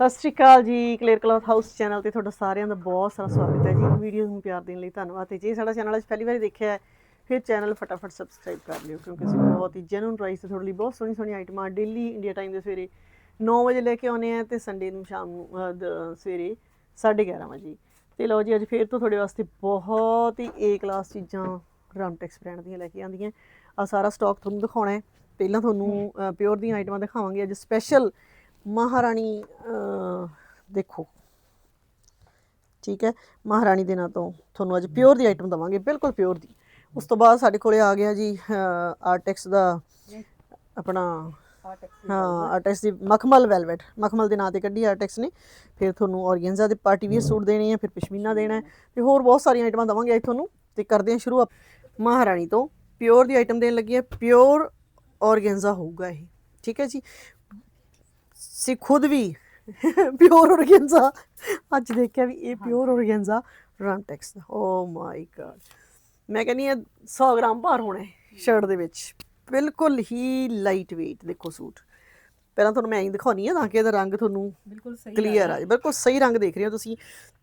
ਸਤਿ ਸ਼੍ਰੀ ਅਕਾਲ ਜੀ clear cloth house channel ਤੇ ਤੁਹਾਡਾ ਸਾਰਿਆਂ ਦਾ ਬਹੁਤ ਸਾਰਾ ਸਵਾਗਤ ਹੈ ਜੀ। ਵੀਡੀਓ ਨੂੰ ਪਿਆਰ ਦੇਣ ਲਈ ਧੰਨਵਾਦ ਤੇ ਜੇ ਸਾਡਾ ਚੈਨਲ ਅੱਜ ਪਹਿਲੀ ਵਾਰੀ ਦੇਖਿਆ ਹੈ ਫਿਰ ਚੈਨਲ ਫਟਾਫਟ ਸਬਸਕ੍ਰਾਈਬ ਕਰ ਲਿਓ ਕਿਉਂਕਿ ਅਸੀਂ ਬਹੁਤ ਹੀ ਜੈਨੂਨ ਪ੍ਰਾਈਸ ਤੇ ਤੁਹਾਡੇ ਲਈ ਬਹੁਤ ਸੋਹਣੀ ਸੋਹਣੀ ਆਈਟਮਾਂ ਡੇਲੀ ਇੰਡੀਆ ਟਾਈਮ ਦੇ ਸਵੇਰੇ 9 ਵਜੇ ਲੈ ਕੇ ਆਉਨੇ ਆ ਤੇ ਸੰਡੇ ਨੂੰ ਸ਼ਾਮ ਨੂੰ ਸਵੇਰੇ 11:30 ਵਜੇ। ਤੇ ਲਓ ਜੀ ਅੱਜ ਫੇਰ ਤੋਂ ਤੁਹਾਡੇ ਵਾਸਤੇ ਬਹੁਤ ਹੀ ਏ ਕਲਾਸ ਚੀਜ਼ਾਂ ਰਾਮਟੈਕਸ ਬ੍ਰਾਂਡ ਦੀਆਂ ਲੈ ਕੇ ਆਂਦੀਆਂ ਆ ਸਾਰਾ ਸਟਾਕ ਤੁਹਾਨੂੰ ਦਿਖਾਉਣਾ ਹੈ। ਪਹਿਲਾਂ ਤੁਹਾਨੂੰ ਪਿਓਰ ਦੀਆਂ ਆਈਟਮਾਂ ਦਿਖਾਵਾਂਗੇ। ਅੱਜ ਸਪੈਸ਼ਲ ਮਹਾਰਾਣੀ ਦੇਖੋ। ਠੀਕ ਹੈ, ਮਹਾਰਾਣੀ ਦੇ ਨਾਂ ਤੋਂ ਤੁਹਾਨੂੰ ਅੱਜ ਪਿਓਰ ਦੀ ਆਈਟਮ ਦਵਾਂਗੇ, ਬਿਲਕੁਲ ਪਿਓਰ ਦੀ। ਉਸ ਤੋਂ ਬਾਅਦ ਸਾਡੇ ਕੋਲੇ ਆ ਗਿਆ ਜੀ ਆਰਟੈਕਸ ਦਾ ਆਪਣਾ, ਹਾਂ ਆਰਟੈਕਸ ਦੀ ਮਖਮਲ ਵੈਲਵਟ ਮਖਮਲ ਦੇ ਨਾਂ ਤੇ ਕੱਢੀ ਆਰਟੈਕਸ ਨੇ। ਫਿਰ ਤੁਹਾਨੂੰ ਔਰਗੈਂਜ਼ਾ ਦੇ ਪਾਰਟੀ ਵੀਅਰ ਸੂਟ ਦੇਣੇ ਆ, ਫਿਰ ਪਸ਼ਮੀਨਾ ਦੇਣਾ ਹੈ, ਤੇ ਹੋਰ ਬਹੁਤ ਸਾਰੀਆਂ ਆਈਟਮਾਂ ਦਵਾਂਗੇ ਅੱਜ ਤੁਹਾਨੂੰ। ਤੇ ਕਰਦੇ ਹਾਂ ਸ਼ੁਰੂ ਮਹਾਰਾਣੀ ਤੋਂ ਪਿਓਰ ਦੀ ਆਈਟਮ ਦੇਣ ਲੱਗੀ ਹੈ ਪਿਓਰ ਔਰਗੈਂਜ਼ਾ ਹੋਊਗਾ ਇਹ। ਠੀਕ ਹੈ ਜੀ ਸੀ ਖੁਦ ਵੀ ਪਿਓਰ ਔਰਗੈਂਜ਼ਾ ਅੱਜ ਦੇਖਿਆ ਵੀ ਇਹ ਪਿਓਰ ਔਰਗੈਂਜ਼ਾ ਰਾਮਟੈਕਸ ਦਾ। ਓ ਮਾਈ ਗॉड ਮੈਂ ਕਹਿੰਨੀ ਆ 100 ਗ੍ਰਾਮ ਭਾਰ ਹੋਣਾ ਸ਼ਰਟ ਦੇ ਵਿੱਚ। ਬਿਲਕੁਲ ਹੀ ਲਾਈਟ weight ਦੇਖੋ ਸੂਟ। ਪਹਿਲਾਂ ਤੁਹਾਨੂੰ ਮੈਂ ਐਂ ਦਿਖਾਉਣੀ ਆ ਤਾਂ ਕਿ ਇਹਦਾ ਰੰਗ ਤੁਹਾਨੂੰ ਬਿਲਕੁਲ ਸਹੀ ਕਲੀਅਰ ਆ ਜਾਏ। ਬਿਲਕੁਲ ਸਹੀ ਰੰਗ ਦੇਖ ਰਹੇ ਹੋ ਤੁਸੀਂ।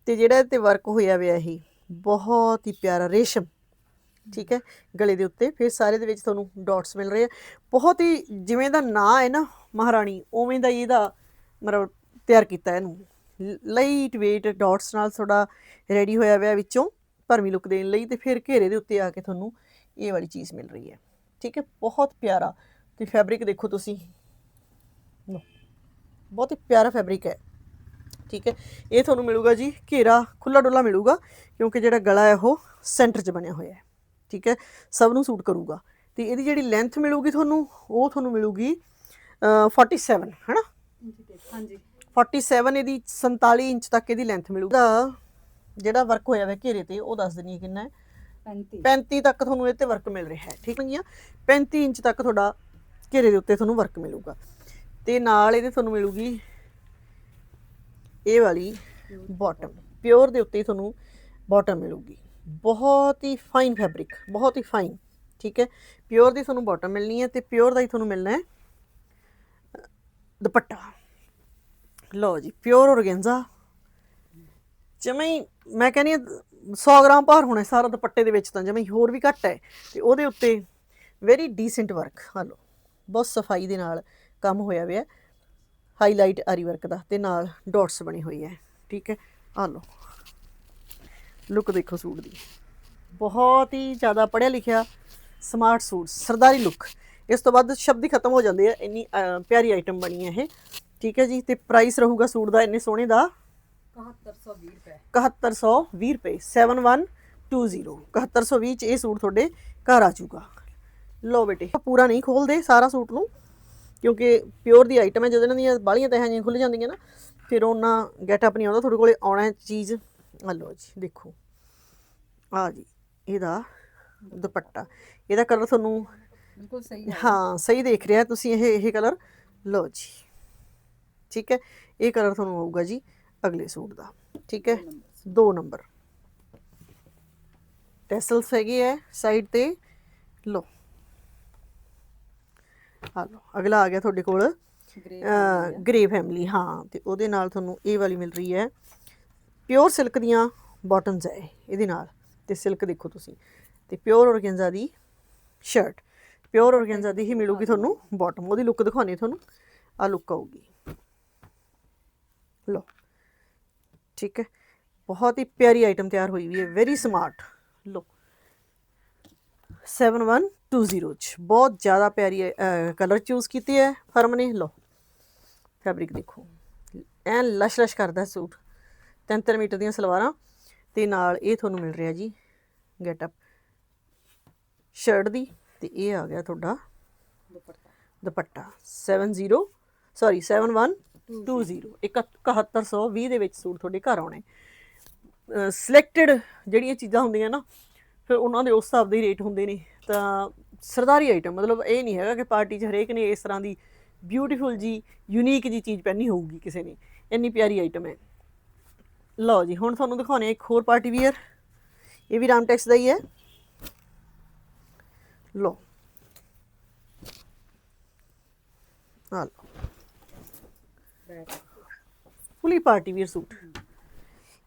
ਤੇ ਜਿਹੜਾ ਤੇ ਵਰਕ ਹੋਇਆ ਹੋਇਆ ਇਹ ਬਹੁਤ ਹੀ ਪਿਆਰਾ ਰੇਸ਼ਮ। ਠੀਕ ਹੈ, ਗਲੇ ਦੇ ਉੱਤੇ, ਫਿਰ ਸਾਰੇ ਦੇ ਵਿੱਚ ਤੁਹਾਨੂੰ ਡਾਟਸ ਮਿਲ ਰਹੇ ਆ। ਬਹੁਤ ਹੀ ਜਿਵੇਂ ਦਾ ਨਾਂ ਹੈ ਨਾ ਮਹਾਰਾਣੀ, ਉਵੇਂ ਦਾ ਹੀ ਇਹਦਾ ਮਤਲਬ ਤਿਆਰ ਕੀਤਾ ਇਹਨੂੰ। ਲਾਈਟ weight ਡਾਟਸ ਨਾਲ ਥੋੜਾ ਰੈਡੀ ਹੋਇਆ ਹੋਇਆ ਵਿੱਚੋਂ ਭਰਵੀਂ ਲੁੱਕ ਦੇਣ ਲਈ ਤੇ ਫਿਰ ਘੇਰੇ ਦੇ ਉੱਤੇ ਆ ਕੇ ਤੁਹਾਨੂੰ ਇਹ ਵਾਲੀ ਚੀਜ਼ ਮਿਲ ਰਹੀ ਹੈ। ਠੀਕ ਹੈ, ਬਹੁਤ ਪਿਆਰਾ ਤੇ ਫੈਬਰਿਕ ਦੇਖੋ ਤੁਸੀਂ। ਬਹੁਤ ਹੀ ਪਿਆਰਾ ਫੈਬਰਿਕ ਹੈ। ਠੀਕ ਹੈ, ਇਹ ਤੁਹਾਨੂੰ ਮਿਲੂਗਾ ਜੀ ਘੇਰਾ ਖੁੱਲਾ ਡੁੱਲਾ ਮਿਲੂਗਾ ਕਿਉਂਕਿ ਜਿਹੜਾ ਗਲਾ ਹੈ ਉਹ ਸੈਂਟਰ 'ਚ ਬਣਿਆ ਹੋਇਆ ਹੈ। ਠੀਕ ਹੈ ਸਭ ਨੂੰ ਸੂਟ ਕਰੂਗਾ। ਤੇ ਇਹਦੀ ਜਿਹੜੀ ਲੈਂਥ ਮਿਲੂਗੀ ਤੁਹਾਨੂੰ ਉਹ ਤੁਹਾਨੂੰ ਮਿਲੂਗੀ ਅਹ, 47 ਹੈਨਾ? ਹਾਂਜੀ। 47 ਇਹਦੀ 47 ਇੰਚ ਤੱਕ ਇਹਦੀ ਲੈਂਥ ਮਿਲੂਗੀ ਜਿਹੜਾ ਵਰਕ ਹੋਇਆ ਹੋਇਆ ਘੇਰੇ ਤੇ ਉਹ ਦੱਸ ਦਿੰਨੀ ਕਿੰਨਾ ਹੈ। 35 35 ਤੱਕ ਤੁਹਾਨੂੰ ਇਹ ਤੇ ਵਰਕ ਮਿਲ ਰਿਹਾ ਹੈ ਠੀਕ ਹੈ ਜੀ 35 ਇੰਚ ਤੱਕ ਤੁਹਾਡਾ ਘੇਰੇ ਦੇ ਉੱਤੇ ਤੁਹਾਨੂੰ ਵਰਕ ਮਿਲੂਗਾ। ਤੇ ਨਾਲ ਇਹਦੇ ਤੁਹਾਨੂੰ ਮਿਲੂਗੀ ਇਹ ਵਾਲੀ ਬਾਟਮ ਪਿਓਰ ਦੇ ਉੱਤੇ ਹੀ ਤੁਹਾਨੂੰ ਬਾਟਮ ਮਿਲੂਗੀ। ਬਹੁਤ ਹੀ ਫਾਈਨ ਫੈਬਰਿਕ ਬਹੁਤ ਹੀ ਫਾਈਨ ਠੀਕ ਹੈ? ਪਿਓਰ ਦੀ ਤੁਹਾਨੂੰ ਬਾਟਮ ਮਿਲਣੀ ਹੈ ਤੇ ਪਿਓਰ ਦਾ ਹੀ ਤੁਹਾਨੂੰ ਮਿਲਣਾ ਹੈ ਦੁਪੱਟਾ। ਲਓ ਜੀ ਪਿਓਰ ਔਰਗੈਂਜ਼ਾ ਜਿਵੇਂ ਹੀ, ਮੈਂ ਕਹਿੰਦੀ ਹਾਂ 100 ਗ੍ਰਾਮ ਭਾਰ ਹੋਣਾ ਸਾਰਾ ਦੁਪੱਟੇ ਦੇ ਵਿੱਚ ਤਾਂ ਜਿਵੇਂ ਹੋਰ ਵੀ ਘੱਟ ਹੈ। ਤੇ ਉਹਦੇ ਉੱਤੇ ਵੈਰੀ ਡੀਸੈਂਟ ਵਰਕ ਹਲੋ ਬਹੁਤ ਸਫ਼ਾਈ ਦੇ ਨਾਲ ਕੰਮ ਹੋਇਆ ਹੋਇਆ ਹਾਈਲਾਈਟ ਆਰੀ ਵਰਕ ਦਾ, ਤੇ ਨਾਲ ਡਾਟਸ ਬਣੀ ਹੋਈ ਹੈ, ਠੀਕ ਹੈ? ਆ ਲਓ। ਲੁੱਕ ਦੇਖੋ ਸੂਟ ਦੀ। ਬਹੁਤ ਹੀ ਜ਼ਿਆਦਾ ਪੜ੍ਹਿਆ ਲਿਖਿਆ ਸਮਾਰਟ ਸੂਟ ਸਰਦਾਰੀ ਲੁੱਕ। ਇਸ ਤੋਂ ਬਾਅਦ ਸ਼ਬਦ ਹੀ ਖਤਮ ਹੋ ਜਾਂਦੇ ਆ ਇੰਨੀ ਪਿਆਰੀ ਆਈਟਮ ਬਣੀ ਹੈ ਇਹ। ਠੀਕ ਹੈ ਜੀ ਤੇ ਪ੍ਰਾਈਸ ਰਹੂਗਾ ਸੂਟ ਦਾ ਇੰਨੇ ਸੋਹਣੇ ਦਾ। 7120 ਰੁਪਏ। 7120 ਰੁਪਏ 7120 7120 ਚ ਇਹ ਸੂਟ ਤੁਹਾਡੇ ਘਰ ਆ ਜਾਊਗਾ। ਲਓ ਬੇਟੇ ਪੂਰਾ ਨਹੀਂ ਖੋਲਦੇ ਸਾਰਾ ਸੂਟ ਨੂੰ ਕਿਉਂਕਿ ਪਿਓਰ ਦੀ ਆਈਟਮ ਹੈ ਜਦੋਂ ਇਹਨਾਂ ਦੀਆਂ ਬਾਲੀਆਂ ਤਹਾਂ ਜਿਹੀਆਂ ਖੁੱਲ ਜਾਂਦੀਆਂ ਨਾ ਫਿਰ ਉਹਨਾਂ ਗੈਟਅਪ ਨਹੀਂ ਆਉਂਦਾ ਤੁਹਾਡੇ ਕੋਲੇ ਆਉਣਾ ਚੀਜ਼। ਆ ਲਓ ਜੀ ਦੇਖੋ। ਆ ਜੀ ਇਹਦਾ ਦੁਪੱਟਾ। ਇਹਦਾ ਕਲਰ ਤੁਹਾਨੂੰ ਬਿਲਕੁਲ ਸਹੀ ਹੈ। ਹਾਂ ਸਹੀ ਦੇਖ ਰਿਹਾ ਤੁਸੀਂ ਇਹ ਇਹ ਕਲਰ ਲਓ ਜੀ। ਠੀਕ ਹੈ? ਇਹ ਕਲਰ ਤੁਹਾਨੂੰ ਆਊਗਾ ਜੀ ਅਗਲੇ ਸੂਟ ਦਾ। ਠੀਕ ਹੈ? 2 ਨੰਬਰ ਟੈਸਲਸ ਹੈਗੇ ਹੈ ਸਾਈਡ ਤੇ। ਲਓ। ਆ ਲਓ ਅਗਲਾ ਆ ਗਿਆ ਤੁਹਾਡੇ ਕੋਲ ਗ੍ਰੇ ਫੈਮਿਲੀ ਹਾਂ। ਤੇ ਉਹਦੇ ਨਾਲ ਤੁਹਾਨੂੰ ਇਹ ਵਾਲੀ ਮਿਲ ਰਹੀ ਹੈ। ਪਿਓਰ ਸਿਲਕ ਦੀਆਂ ਬਾਟਮਸ ਹੈ ਇਹਦੇ ਨਾਲ। ਤੇ ਸਿਲਕ ਦੇਖੋ ਤੁਸੀਂ। ਤੇ ਪਿਓਰ ਔਰਗੈਂਜ਼ਾ ਦੀ ਸ਼ਰਟ ਪਿਓਰ ਔਰਗੈਂਜ਼ਾ ਦੀ ਹੀ ਮਿਲੂਗੀ ਤੁਹਾਨੂੰ ਬਾਟਮ ਉਹਦੀ ਲੁੱਕ ਦਿਖਾਉਣੀ ਤੁਹਾਨੂੰ। ਆ ਲੁੱਕ ਆਊਗੀ। ਲਓ। ਠੀਕ ਹੈ। ਬਹੁਤ ਹੀ ਪਿਆਰੀ ਆਈਟਮ ਤਿਆਰ ਹੋਈ ਵੀ ਹੈ। ਵੈਰੀ ਸਮਾਰਟ ਲਓ। 7120 ਚ ਬਹੁਤ ਜ਼ਿਆਦਾ ਪਿਆਰੀ ਕਲਰ ਚੂਜ਼ ਕੀਤੇ ਹੈ ਫਰਮ ਨੇ ਲਓ। ਫੈਬਰਿਕ ਦੇਖੋ। ਐਨ ਲਸ਼ ਲਸ਼ ਕਰਦਾ ਸੂਟ। 3 ਮੀਟਰ ਦੀਆਂ ਸਲਵਾਰਾਂ ਤੇ ਨਾਲ ਇਹ ਤੁਹਾਨੂੰ ਮਿਲ ਰਿਹਾ ਜੀ ਗੈਟਅਪ ਸ਼ਰਟ ਦੀ ਤੇ ਇਹ ਆ ਗਿਆ ਤੁਹਾਡਾ ਦੁਪੱਟਾ ਦੁਪੱਟਾ 70 ਸੌਰੀ 7120 7120 ਦੇ ਵਿੱਚ ਸੂਟ ਤੁਹਾਡੇ ਘਰ ਆਉਣੇ। ਸਿਲੈਕਟਡ ਜਿਹੜੀਆਂ ਚੀਜ਼ਾਂ ਹੁੰਦੀਆਂ ਨਾ, ਫਿਰ ਉਹਨਾਂ ਦੇ ਉਸ ਹਿਸਾਬ ਦੇ ਰੇਟ ਹੁੰਦੇ ਨੇ। ਤਾਂ ਸਰਦਾਰੀ ਆਈਟਮ ਮਤਲਬ ਇਹ ਨਹੀਂ ਹੈਗਾ ਕਿ ਪਾਰਟੀ 'ਚ ਹਰੇਕ ਨੇ ਇਸ ਤਰ੍ਹਾਂ ਦੀ ਬਿਊਟੀਫੁਲ ਜੀ ਯੂਨੀਕ ਜੀ ਚੀਜ਼ ਪਹਿਨੀ ਹੋਊਗੀ ਕਿਸੇ ਨੇ। ਇੰਨੀ ਪਿਆਰੀ ਆਈਟਮ ਹੈ। ਲਓ ਜੀ, ਹੁਣ ਤੁਹਾਨੂੰ ਦਿਖਾਉਣੇ ਇੱਕ ਹੋਰ ਪਾਰਟੀ ਵੀਅਰ ਇਹ ਵੀ ਰਾਮਟੈਕਸ ਦਾ ਹੀ ਹੈ। ਲਓ। ਆ ਲਓ। Fully party wear suit.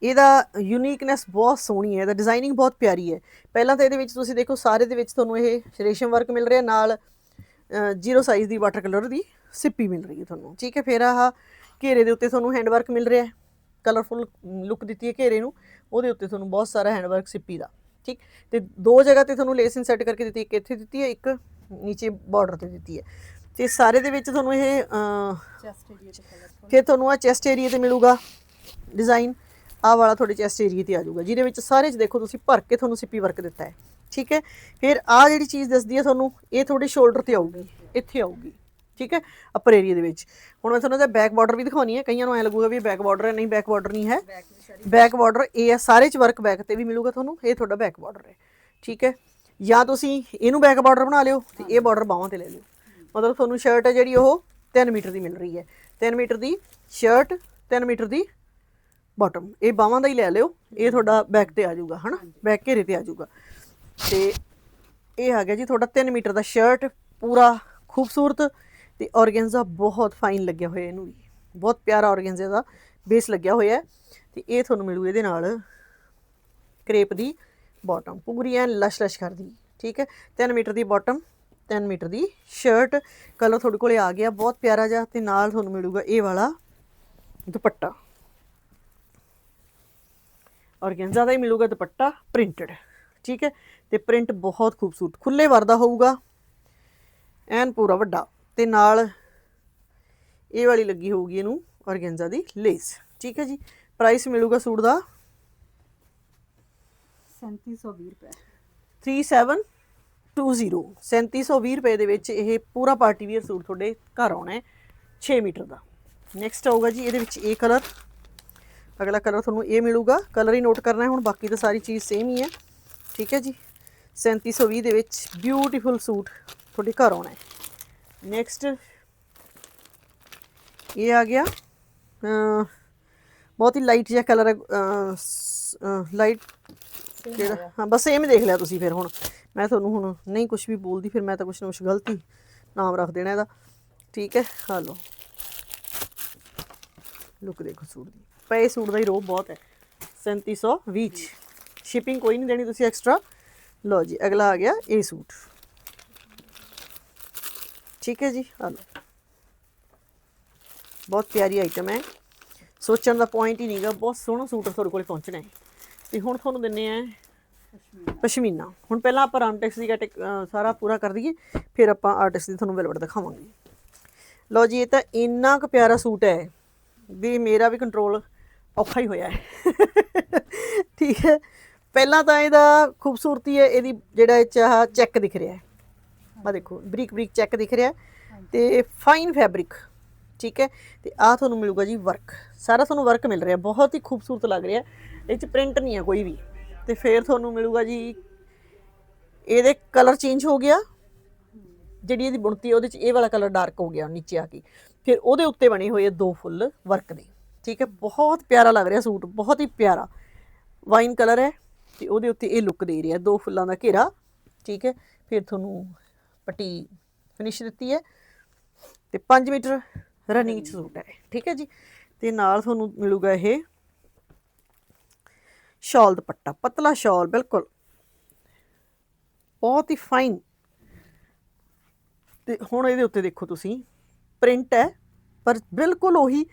ਇਹਦਾ ਯੂਨੀਕਨੈਸ ਬਹੁਤ ਸੋਹਣੀ ਹੈ, ਇਹਦਾ ਡਿਜ਼ਾਈਨਿੰਗ ਬਹੁਤ ਪਿਆਰੀ ਹੈ। ਪਹਿਲਾਂ ਤਾਂ ਇਹਦੇ ਵਿੱਚ ਤੁਸੀਂ ਦੇਖੋ, ਸਾਰੇ ਦੇ ਵਿੱਚ ਤੁਹਾਨੂੰ ਇਹ ਰੇਸ਼ਮ ਵਰਕ ਮਿਲ ਰਿਹਾ, ਨਾਲ ਜ਼ੀਰੋ ਸਾਈਜ਼ ਦੀ ਵਾਟਰ ਕਲਰ ਦੀ ਸਿੱਪੀ ਮਿਲ ਰਹੀ ਹੈ ਤੁਹਾਨੂੰ। ਠੀਕ ਹੈ, ਫਿਰ ਆਹ ਘੇਰੇ ਦੇ ਉੱਤੇ ਤੁਹਾਨੂੰ ਹੈਂਡ ਵਰਕ ਮਿਲ ਰਿਹਾ ਹੈ। ਕਲਰਫੁਲ ਲੁੱਕ ਦਿੱਤੀ ਹੈ ਘੇਰੇ ਨੂੰ ਉਹਦੇ ਉੱਤੇ ਤੁਹਾਨੂੰ ਬਹੁਤ ਸਾਰਾ ਹੈਂਡ ਵਰਕ ਸਿੱਪੀ ਦਾ ਠੀਕ? ਤੇ ਦੋ ਜਗ੍ਹਾ ਤੇ ਤੁਹਾਨੂੰ ਲੇਸ ਇਨਸੈਟ ਕਰਕੇ ਦਿੱਤੀ ਇੱਕ ਇੱਥੇ ਦਿੱਤੀ ਹੈ ਇੱਕ ਨੀਚੇ ਬਾਰਡਰ ਤੇ ਦਿੱਤੀ ਹੈ। ਤੇ ਸਾਰੇ ਦੇ ਵਿੱਚ ਤੁਹਾਨੂੰ ਇਹ ਚੈਸਟ ਏਰੀਆ ਤੇ ਫਿਰ ਤੁਹਾਨੂੰ ਆ ਚੈਸਟ ਏਰੀਆ ਤੇ ਮਿਲੂਗਾ ਡਿਜ਼ਾਈਨ ਆਹ ਵਾਲਾ ਤੁਹਾਡੇ ਚੈਸਟ ਏਰੀਆ ਤੇ ਆ ਜਾਊਗਾ ਜਿਹਦੇ ਵਿੱਚ ਸਾਰੇ ਚ ਦੇਖੋ ਤੁਸੀਂ ਭਰ ਕੇ ਤੁਹਾਨੂੰ ਸਿੱਪੀ ਵਰਕ ਦਿੱਤਾ ਹੈ ਠੀਕ ਹੈ? ਫਿਰ ਆ ਜਿਹੜੀ ਚੀਜ਼ ਦੱਸਦੀ ਹੈ ਤੁਹਾਨੂੰ ਇਹ ਤੁਹਾਡੇ ਸ਼ੋਲਡਰ ਤੇ ਆਊਗੀ ਇੱਥੇ ਆਊਗੀ। ਠੀਕ ਹੈ ਅਪਰ ਏਰੀਆ ਦੇ ਵਿੱਚ। ਹੁਣ ਮੈਂ ਤੁਹਾਨੂੰ ਇਹਦਾ ਬੈਕ ਬਾਰਡਰ ਵੀ ਦਿਖਾਉਣੀ ਹੈ ਕਈਆਂ ਨੂੰ ਐ ਲੱਗੂਗਾ ਵੀ ਬੈਕ ਬਾਰਡਰ ਹੈ ਨਹੀਂ ਬੈਕ ਬਾਰਡਰ ਨਹੀਂ ਹੈ। ਬੈਕ ਬਾਰਡਰ ਇਹ ਹੈ ਸਾਰੇ ਚ ਵਰਕ ਬੈਕ ਤੇ ਵੀ ਮਿਲੂਗਾ ਤੁਹਾਨੂੰ ਇਹ ਤੁਹਾਡਾ ਬੈਕ ਬਾਰਡਰ ਹੈ ਠੀਕ ਹੈ। ਜਾਂ ਤੁਸੀਂ ਇਹਨੂੰ ਬੈਕ ਬਾਰਡਰ ਬਣਾ ਲਿਓ ਤੇ ਇਹ ਬਾਰਡਰ ਬਾਹਾਂ ਤੇ ਲੈ ਲਿਓ। ਮਤਲਬ ਤੁਹਾਨੂੰ ਸ਼ਰਟ ਹੈ ਜਿਹੜੀ ਉਹ 3 ਮੀਟਰ ਦੀ ਮਿਲ ਰਹੀ ਹੈ। 3 ਮੀਟਰ ਦੀ ਸ਼ਰਟ 3 ਮੀਟਰ ਦੀ ਬਾਟਮ ਇਹ ਬਾਹਾਂ ਦਾ ਹੀ ਲੈ ਲਿਓ ਇਹ ਤੁਹਾਡਾ ਬੈਕ ਤੇ ਆ ਜਾਊਗਾ ਹਨਾ? ਬੈਕ ਘੇਰੇ ਤੇ ਆ ਜਾਊਗਾ। ਤੇ ਇਹ ਆ ਗਿਆ ਜੀ ਤੁਹਾਡਾ 3 ਮੀਟਰ ਦਾ ਸ਼ਰਟ ਪੂਰਾ ਖੂਬਸੂਰਤ ਤੇ ਔਰਗੈਂਜ਼ਾ ਬਹੁਤ ਫਾਈਨ ਲੱਗਿਆ ਹੋਇਆ ਇਹਨੂੰ ਵੀ। ਬਹੁਤ ਪਿਆਰਾ ਔਰਗੈਂਜ਼ਾ ਦਾ ਬੇਸ ਲੱਗਿਆ ਹੋਇਆ ਹੈ। ਤੇ ਇਹ ਤੁਹਾਨੂੰ ਮਿਲੂ ਇਹਦੇ ਨਾਲ ਕ੍ਰੇਪ ਦੀ ਬਾਟਮ ਪੂਰੀ ਐਨ ਲਸ਼ ਲਸ਼ ਕਰਦੀ, ਠੀਕ ਹੈ? 3 ਮੀਟਰ ਦੀ ਬਾਟਮ 3 ਮੀਟਰ ਦੀ ਸ਼ਰਟ ਕਲਰ ਤੁਹਾਡੇ ਕੋਲੇ ਆ ਗਿਆ, ਬਹੁਤ ਪਿਆਰਾ ਜਿਹਾ ਤੇ ਨਾਲ ਤੁਹਾਨੂੰ ਮਿਲੂਗਾ ਇਹ ਵਾਲਾ ਦੁਪੱਟਾ। ਔਰਗੈਂਜ਼ਾ ਦਾ ਹੀ ਮਿਲੂਗਾ ਦੁਪੱਟਾ ਪ੍ਰਿੰਟਡ ਠੀਕ ਹੈ? ਤੇ ਪ੍ਰਿੰਟ ਬਹੁਤ ਖੂਬਸੂਰਤ। ਖੁੱਲੇ ਵਰਦਾ ਹੋਊਗਾ। ਐਨ ਪੂਰਾ ਵੱਡਾ। ਤੇ ਨਾਲ ਇਹ ਵਾਲੀ ਲੱਗੀ ਹੋਊਗੀ ਇਹਨੂੰ ਔਰਗੈਂਜ਼ਾ ਦੀ ਲੇਸ। ਠੀਕ ਹੈ ਜੀ? ਪ੍ਰਾਈਸ ਮਿਲੂਗਾ ਸੂਟ ਦਾ 3720 ਰੁਪਏ। 3720 3720 ਰੁਪਏ ਦੇ ਵਿੱਚ ਇਹ ਪੂਰਾ ਪਾਰਟੀ ਵੀਅਰ ਸੂਟ ਤੁਹਾਡੇ ਘਰ ਆਉਣਾ ਹੈ 6 ਮੀਟਰ ਦਾ। ਨੈਕਸਟ ਆਊਗਾ ਜੀ ਇਹਦੇ ਵਿੱਚ ਇਹ ਕਲਰ ਅਗਲਾ ਕਲਰ ਤੁਹਾਨੂੰ ਇਹ ਮਿਲੂਗਾ। ਕਲਰ ਹੀ ਨੋਟ ਕਰਨਾ ਹੈ ਹੁਣ ਬਾਕੀ ਤਾਂ ਸਾਰੀ ਚੀਜ਼ ਸੇਮ ਹੀ ਹੈ। ਠੀਕ ਹੈ ਜੀ? 3720 ਦੇ ਵਿੱਚ ਬਿਊਟੀਫੁਲ ਸੂਟ ਤੁਹਾਡੇ ਘਰ ਆਉਣਾ ਹੈ। ਨੈਕਸਟ ਇਹ ਆ ਗਿਆ। ਅਹ, ਬਹੁਤ ਹੀ ਲਾਈਟ ਜਿਹਾ ਕਲਰ ਹੈ। ਲਾਈਟ ਕਿਹੜਾ ਹਾਂ ਬਸ ਸੇਮ ਦੇਖ ਲਿਆ ਤੁਸੀਂ ਫਿਰ ਹੁਣ। ਮੈਂ ਤੁਹਾਨੂੰ ਹੁਣ ਨਹੀਂ ਕੁਝ ਵੀ ਬੋਲਦੀ ਫਿਰ ਮੈਂ ਤਾਂ ਕੁਝ ਨਾ ਕੁਝ ਗਲਤੀ ਨਾਮ ਰੱਖ ਦੇਣਾ ਇਹਦਾ। ਠੀਕ ਹੈ ਆ ਲਓ। ਲੁੱਕ ਦੇਖੋ ਸੂਟ ਦੀ। ਪਏ ਸੂਟ ਦਾ ਹੀ ਰੋਬ ਬਹੁਤ ਹੈ। 3720 ਚ। ਸ਼ਿਪਿੰਗ ਕੋਈ ਨਹੀਂ ਦੇਣੀ ਤੁਸੀਂ ਐਕਸਟਰਾ ਲਓ ਜੀ ਅਗਲਾ ਆ ਗਿਆ ਇਹ ਸੂਟ। ਠੀਕ ਹੈ ਜੀ ਲਓ। ਬਹੁਤ ਪਿਆਰੀ ਆਈਟਮ ਹੈ। ਸੋਚਣ ਦਾ ਪੁਆਇੰਟ ਹੀ ਨਹੀਂਗਾ ਬਹੁਤ ਸੋਹਣਾ ਸੂਟ ਤੁਹਾਡੇ ਕੋਲੇ ਪਹੁੰਚਣਾ ਹੈ। ਤੇ ਹੁਣ ਤੁਹਾਨੂੰ ਦਿੰਨੇ ਆ ਪਸ਼ਮੀਨਾ। ਹੁਣ ਪਹਿਲਾਂ ਆਪਾਂ ਰਾਮਟੈਕਸ ਦੀ ਕੈਟੇ ਸਾਰਾ ਪੂਰਾ ਕਰ ਦਈਏ ਫਿਰ ਆਪਾਂ ਆਰਟਿਸਟ ਦੀ ਤੁਹਾਨੂੰ ਵੈਲਵਟ ਦਿਖਾਵਾਂਗੇ। ਲਓ ਜੀ ਇਹ ਤਾਂ ਇੰਨਾ ਕੁ ਪਿਆਰਾ ਸੂਟ ਹੈ ਵੀ ਮੇਰਾ ਵੀ ਕੰਟਰੋਲ ਔਖਾ ਹੀ ਹੋਇਆ ਹੈ। ਠੀਕ ਹੈ। ਪਹਿਲਾਂ ਤਾਂ ਇਹਦਾ ਖੂਬਸੂਰਤੀ ਹੈ ਇਹਦੀ ਜਿਹੜਾ ਇਹ ਚ ਆਹ ਚੈੱਕ ਦਿਖ ਰਿਹਾ ਹੈ। ਆ ਦੇਖੋ ਬਰੀਕ ਬਰੀਕ ਚੈੱਕ ਦਿਖ ਰਿਹਾ। ਤੇ ਫਾਈਨ ਫੈਬਰਿਕ ਠੀਕ ਹੈ? ਤੇ ਆ ਤੁਹਾਨੂੰ ਮਿਲੂਗਾ ਜੀ ਵਰਕ ਸਾਰਾ ਤੁਹਾਨੂੰ ਵਰਕ ਮਿਲ ਰਿਹਾ ਬਹੁਤ ਹੀ ਖੂਬਸੂਰਤ ਲੱਗ ਰਿਹਾ। ਇਹ ਚ ਪ੍ਰਿੰਟ ਨਹੀਂ ਹੈ ਕੋਈ ਵੀ। ਤੇ ਫਿਰ ਤੁਹਾਨੂੰ ਮਿਲੂਗਾ ਜੀ ਇਹਦੇ ਕਲਰ ਚੇਂਜ ਹੋ ਗਿਆ। ਜਿਹੜੀ ਇਹਦੀ ਬੁਣਤੀ ਹੈ ਉਹਦੇ ਚ ਇਹ ਵਾਲਾ ਕਲਰ ਡਾਰਕ ਹੋ ਗਿਆ ਨੀਚੇ ਆ ਕੇ। ਫਿਰ ਉਹਦੇ ਉੱਤੇ ਬਣੇ ਹੋਏ ਦੋ ਫੁੱਲ ਵਰਕ ਦੇ। ਠੀਕ ਹੈ? ਬਹੁਤ ਪਿਆਰਾ ਲੱਗ ਰਿਹਾ ਸੂਟ ਬਹੁਤ ਹੀ ਪਿਆਰਾ। ਵਾਈਨ ਕਲਰ ਹੈ ਤੇ ਉਹਦੇ ਉੱਤੇ ਇਹ ਲੁੱਕ ਦੇ ਰਿਹਾ ਦੋ ਫੁੱਲਾਂ ਦਾ ਘੇਰਾ। ਠੀਕ ਹੈ? ਫਿਰ ਤੁਹਾਨੂੰ ਪੱਟੀ ਫਿਨਿਸ਼ ਦਿੱਤੀ ਹੈ ਤੇ 5 ਮੀਟਰ ਰਨਿੰਗ ਚ ਸੂਟ ਹੈ ਠੀਕ ਹੈ ਜੀ। ਤੇ ਨਾਲ ਤੁਹਾਨੂੰ ਮਿਲੂਗਾ ਇਹ ਸ਼ਾਲ ਦੁਪੱਟਾ, ਪਤਲਾ ਸ਼ਾਲ, ਬਿਲਕੁਲ। ਬਹੁਤ ਹੀ ਫਾਈਨ ਤੇ ਹੁਣ ਇਹਦੇ ਉੱਤੇ ਦੇਖੋ ਤੁਸੀਂ ਪ੍ਰਿੰਟ ਹੈ, ਪਰ ਬਿਲਕੁਲ ਉਹੀ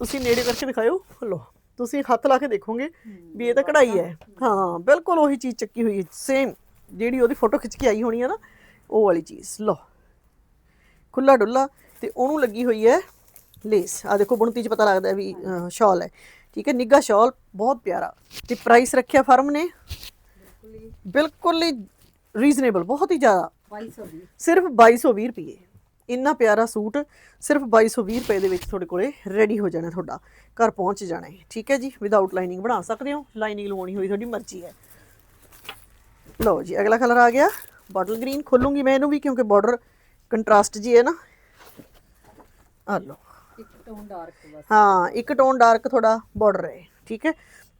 ਤੁਸੀਂ ਨੇੜੇ ਕਰਕੇ ਦਿਖਾਓ ਲੋ ਤੁਸੀਂ ਹੱਥ ਲਾ ਕੇ ਦੇਖੋਗੇ ਵੀ ਇਹ ਤਾਂ ਕਢਾਈ ਹੈ। ਹਾਂ, ਬਿਲਕੁਲ ਉਹੀ ਚੀਜ਼ ਚੱਕੀ ਹੋਈ ਹੈ ਸੇਮ ਜਿਹੜੀ ਉਹਦੀ ਫੋਟੋ ਖਿੱਚ ਕੇ ਆਈ ਹੋਣੀ ਹੈ ਨਾ ਉਹ ਵਾਲੀ ਚੀਜ਼। ਲੋ ਖੁੱਲਾ ਡੁੱਲਾ ਤੇ ਉਹਨੂੰ ਲੱਗੀ ਹੋਈ ਹੈ ਲੇਸ। ਆ ਦੇਖੋ ਬੁਣਤੀ 'ਚ ਪਤਾ ਲੱਗਦਾ ਵੀ ਅਹ, ਸ਼ਾਲ ਹੈ। ਠੀਕ ਹੈ ਨਿੱਘਾ ਸ਼ਾਲ ਬਹੁਤ ਪਿਆਰਾ। ਤੇ ਪ੍ਰਾਈਸ ਰੱਖਿਆ ਫਰਮ ਨੇ। ਬਿਲਕੁਲ ਹੀ ਬਿਲਕੁਲ ਹੀ ਰੀਜ਼ਨੇਬਲ ਬਹੁਤ ਹੀ ਜ਼ਿਆਦਾ। 2220 ਸਿਰਫ 2220 ਰੁਪਏ। ਇੰਨਾ ਪਿਆਰਾ ਸੂਟ ਸਿਰਫ 2220 ਰੁਪਏ ਦੇ ਵਿੱਚ ਤੁਹਾਡੇ ਕੋਲੇ ਰੈਡੀ ਹੋ ਜਾਣਾ ਤੁਹਾਡਾ। ਘਰ ਪਹੁੰਚ ਜਾਣਾ ਹੈ। ਠੀਕ ਹੈ ਜੀ ਵਿਦਆਊਟ ਲਾਈਨਿੰਗ ਬਣਾ ਸਕਦੇ ਹੋ। ਲਾਈਨਿੰਗ ਲਵਾਉਣੀ ਹੋਈ ਤੁਹਾਡੀ ਮਰਜ਼ੀ ਹੈ। ਲਓ ਜੀ ਅਗਲਾ ਕਲਰ ਆ ਗਿਆ। ਬੋਟਲ ਗ੍ਰੀਨ ਖੋਲੂੰਗੀ ਮੈਂ ਇਹਨੂੰ ਵੀ ਕਿਉਂਕਿ ਬਾਰਡਰ ਕੰਟਰਾਸਟ ਜੀ ਹੈ ਨਾ। ਆ ਲਓ। ਇੱਕ ਟੋਨ ਡਾਰਕ ਬਸ। ਹਾਂ ਇੱਕ ਟੋਨ ਡਾਰਕ ਥੋੜਾ ਬਾਰਡਰ ਹੈ ਠੀਕ ਹੈ?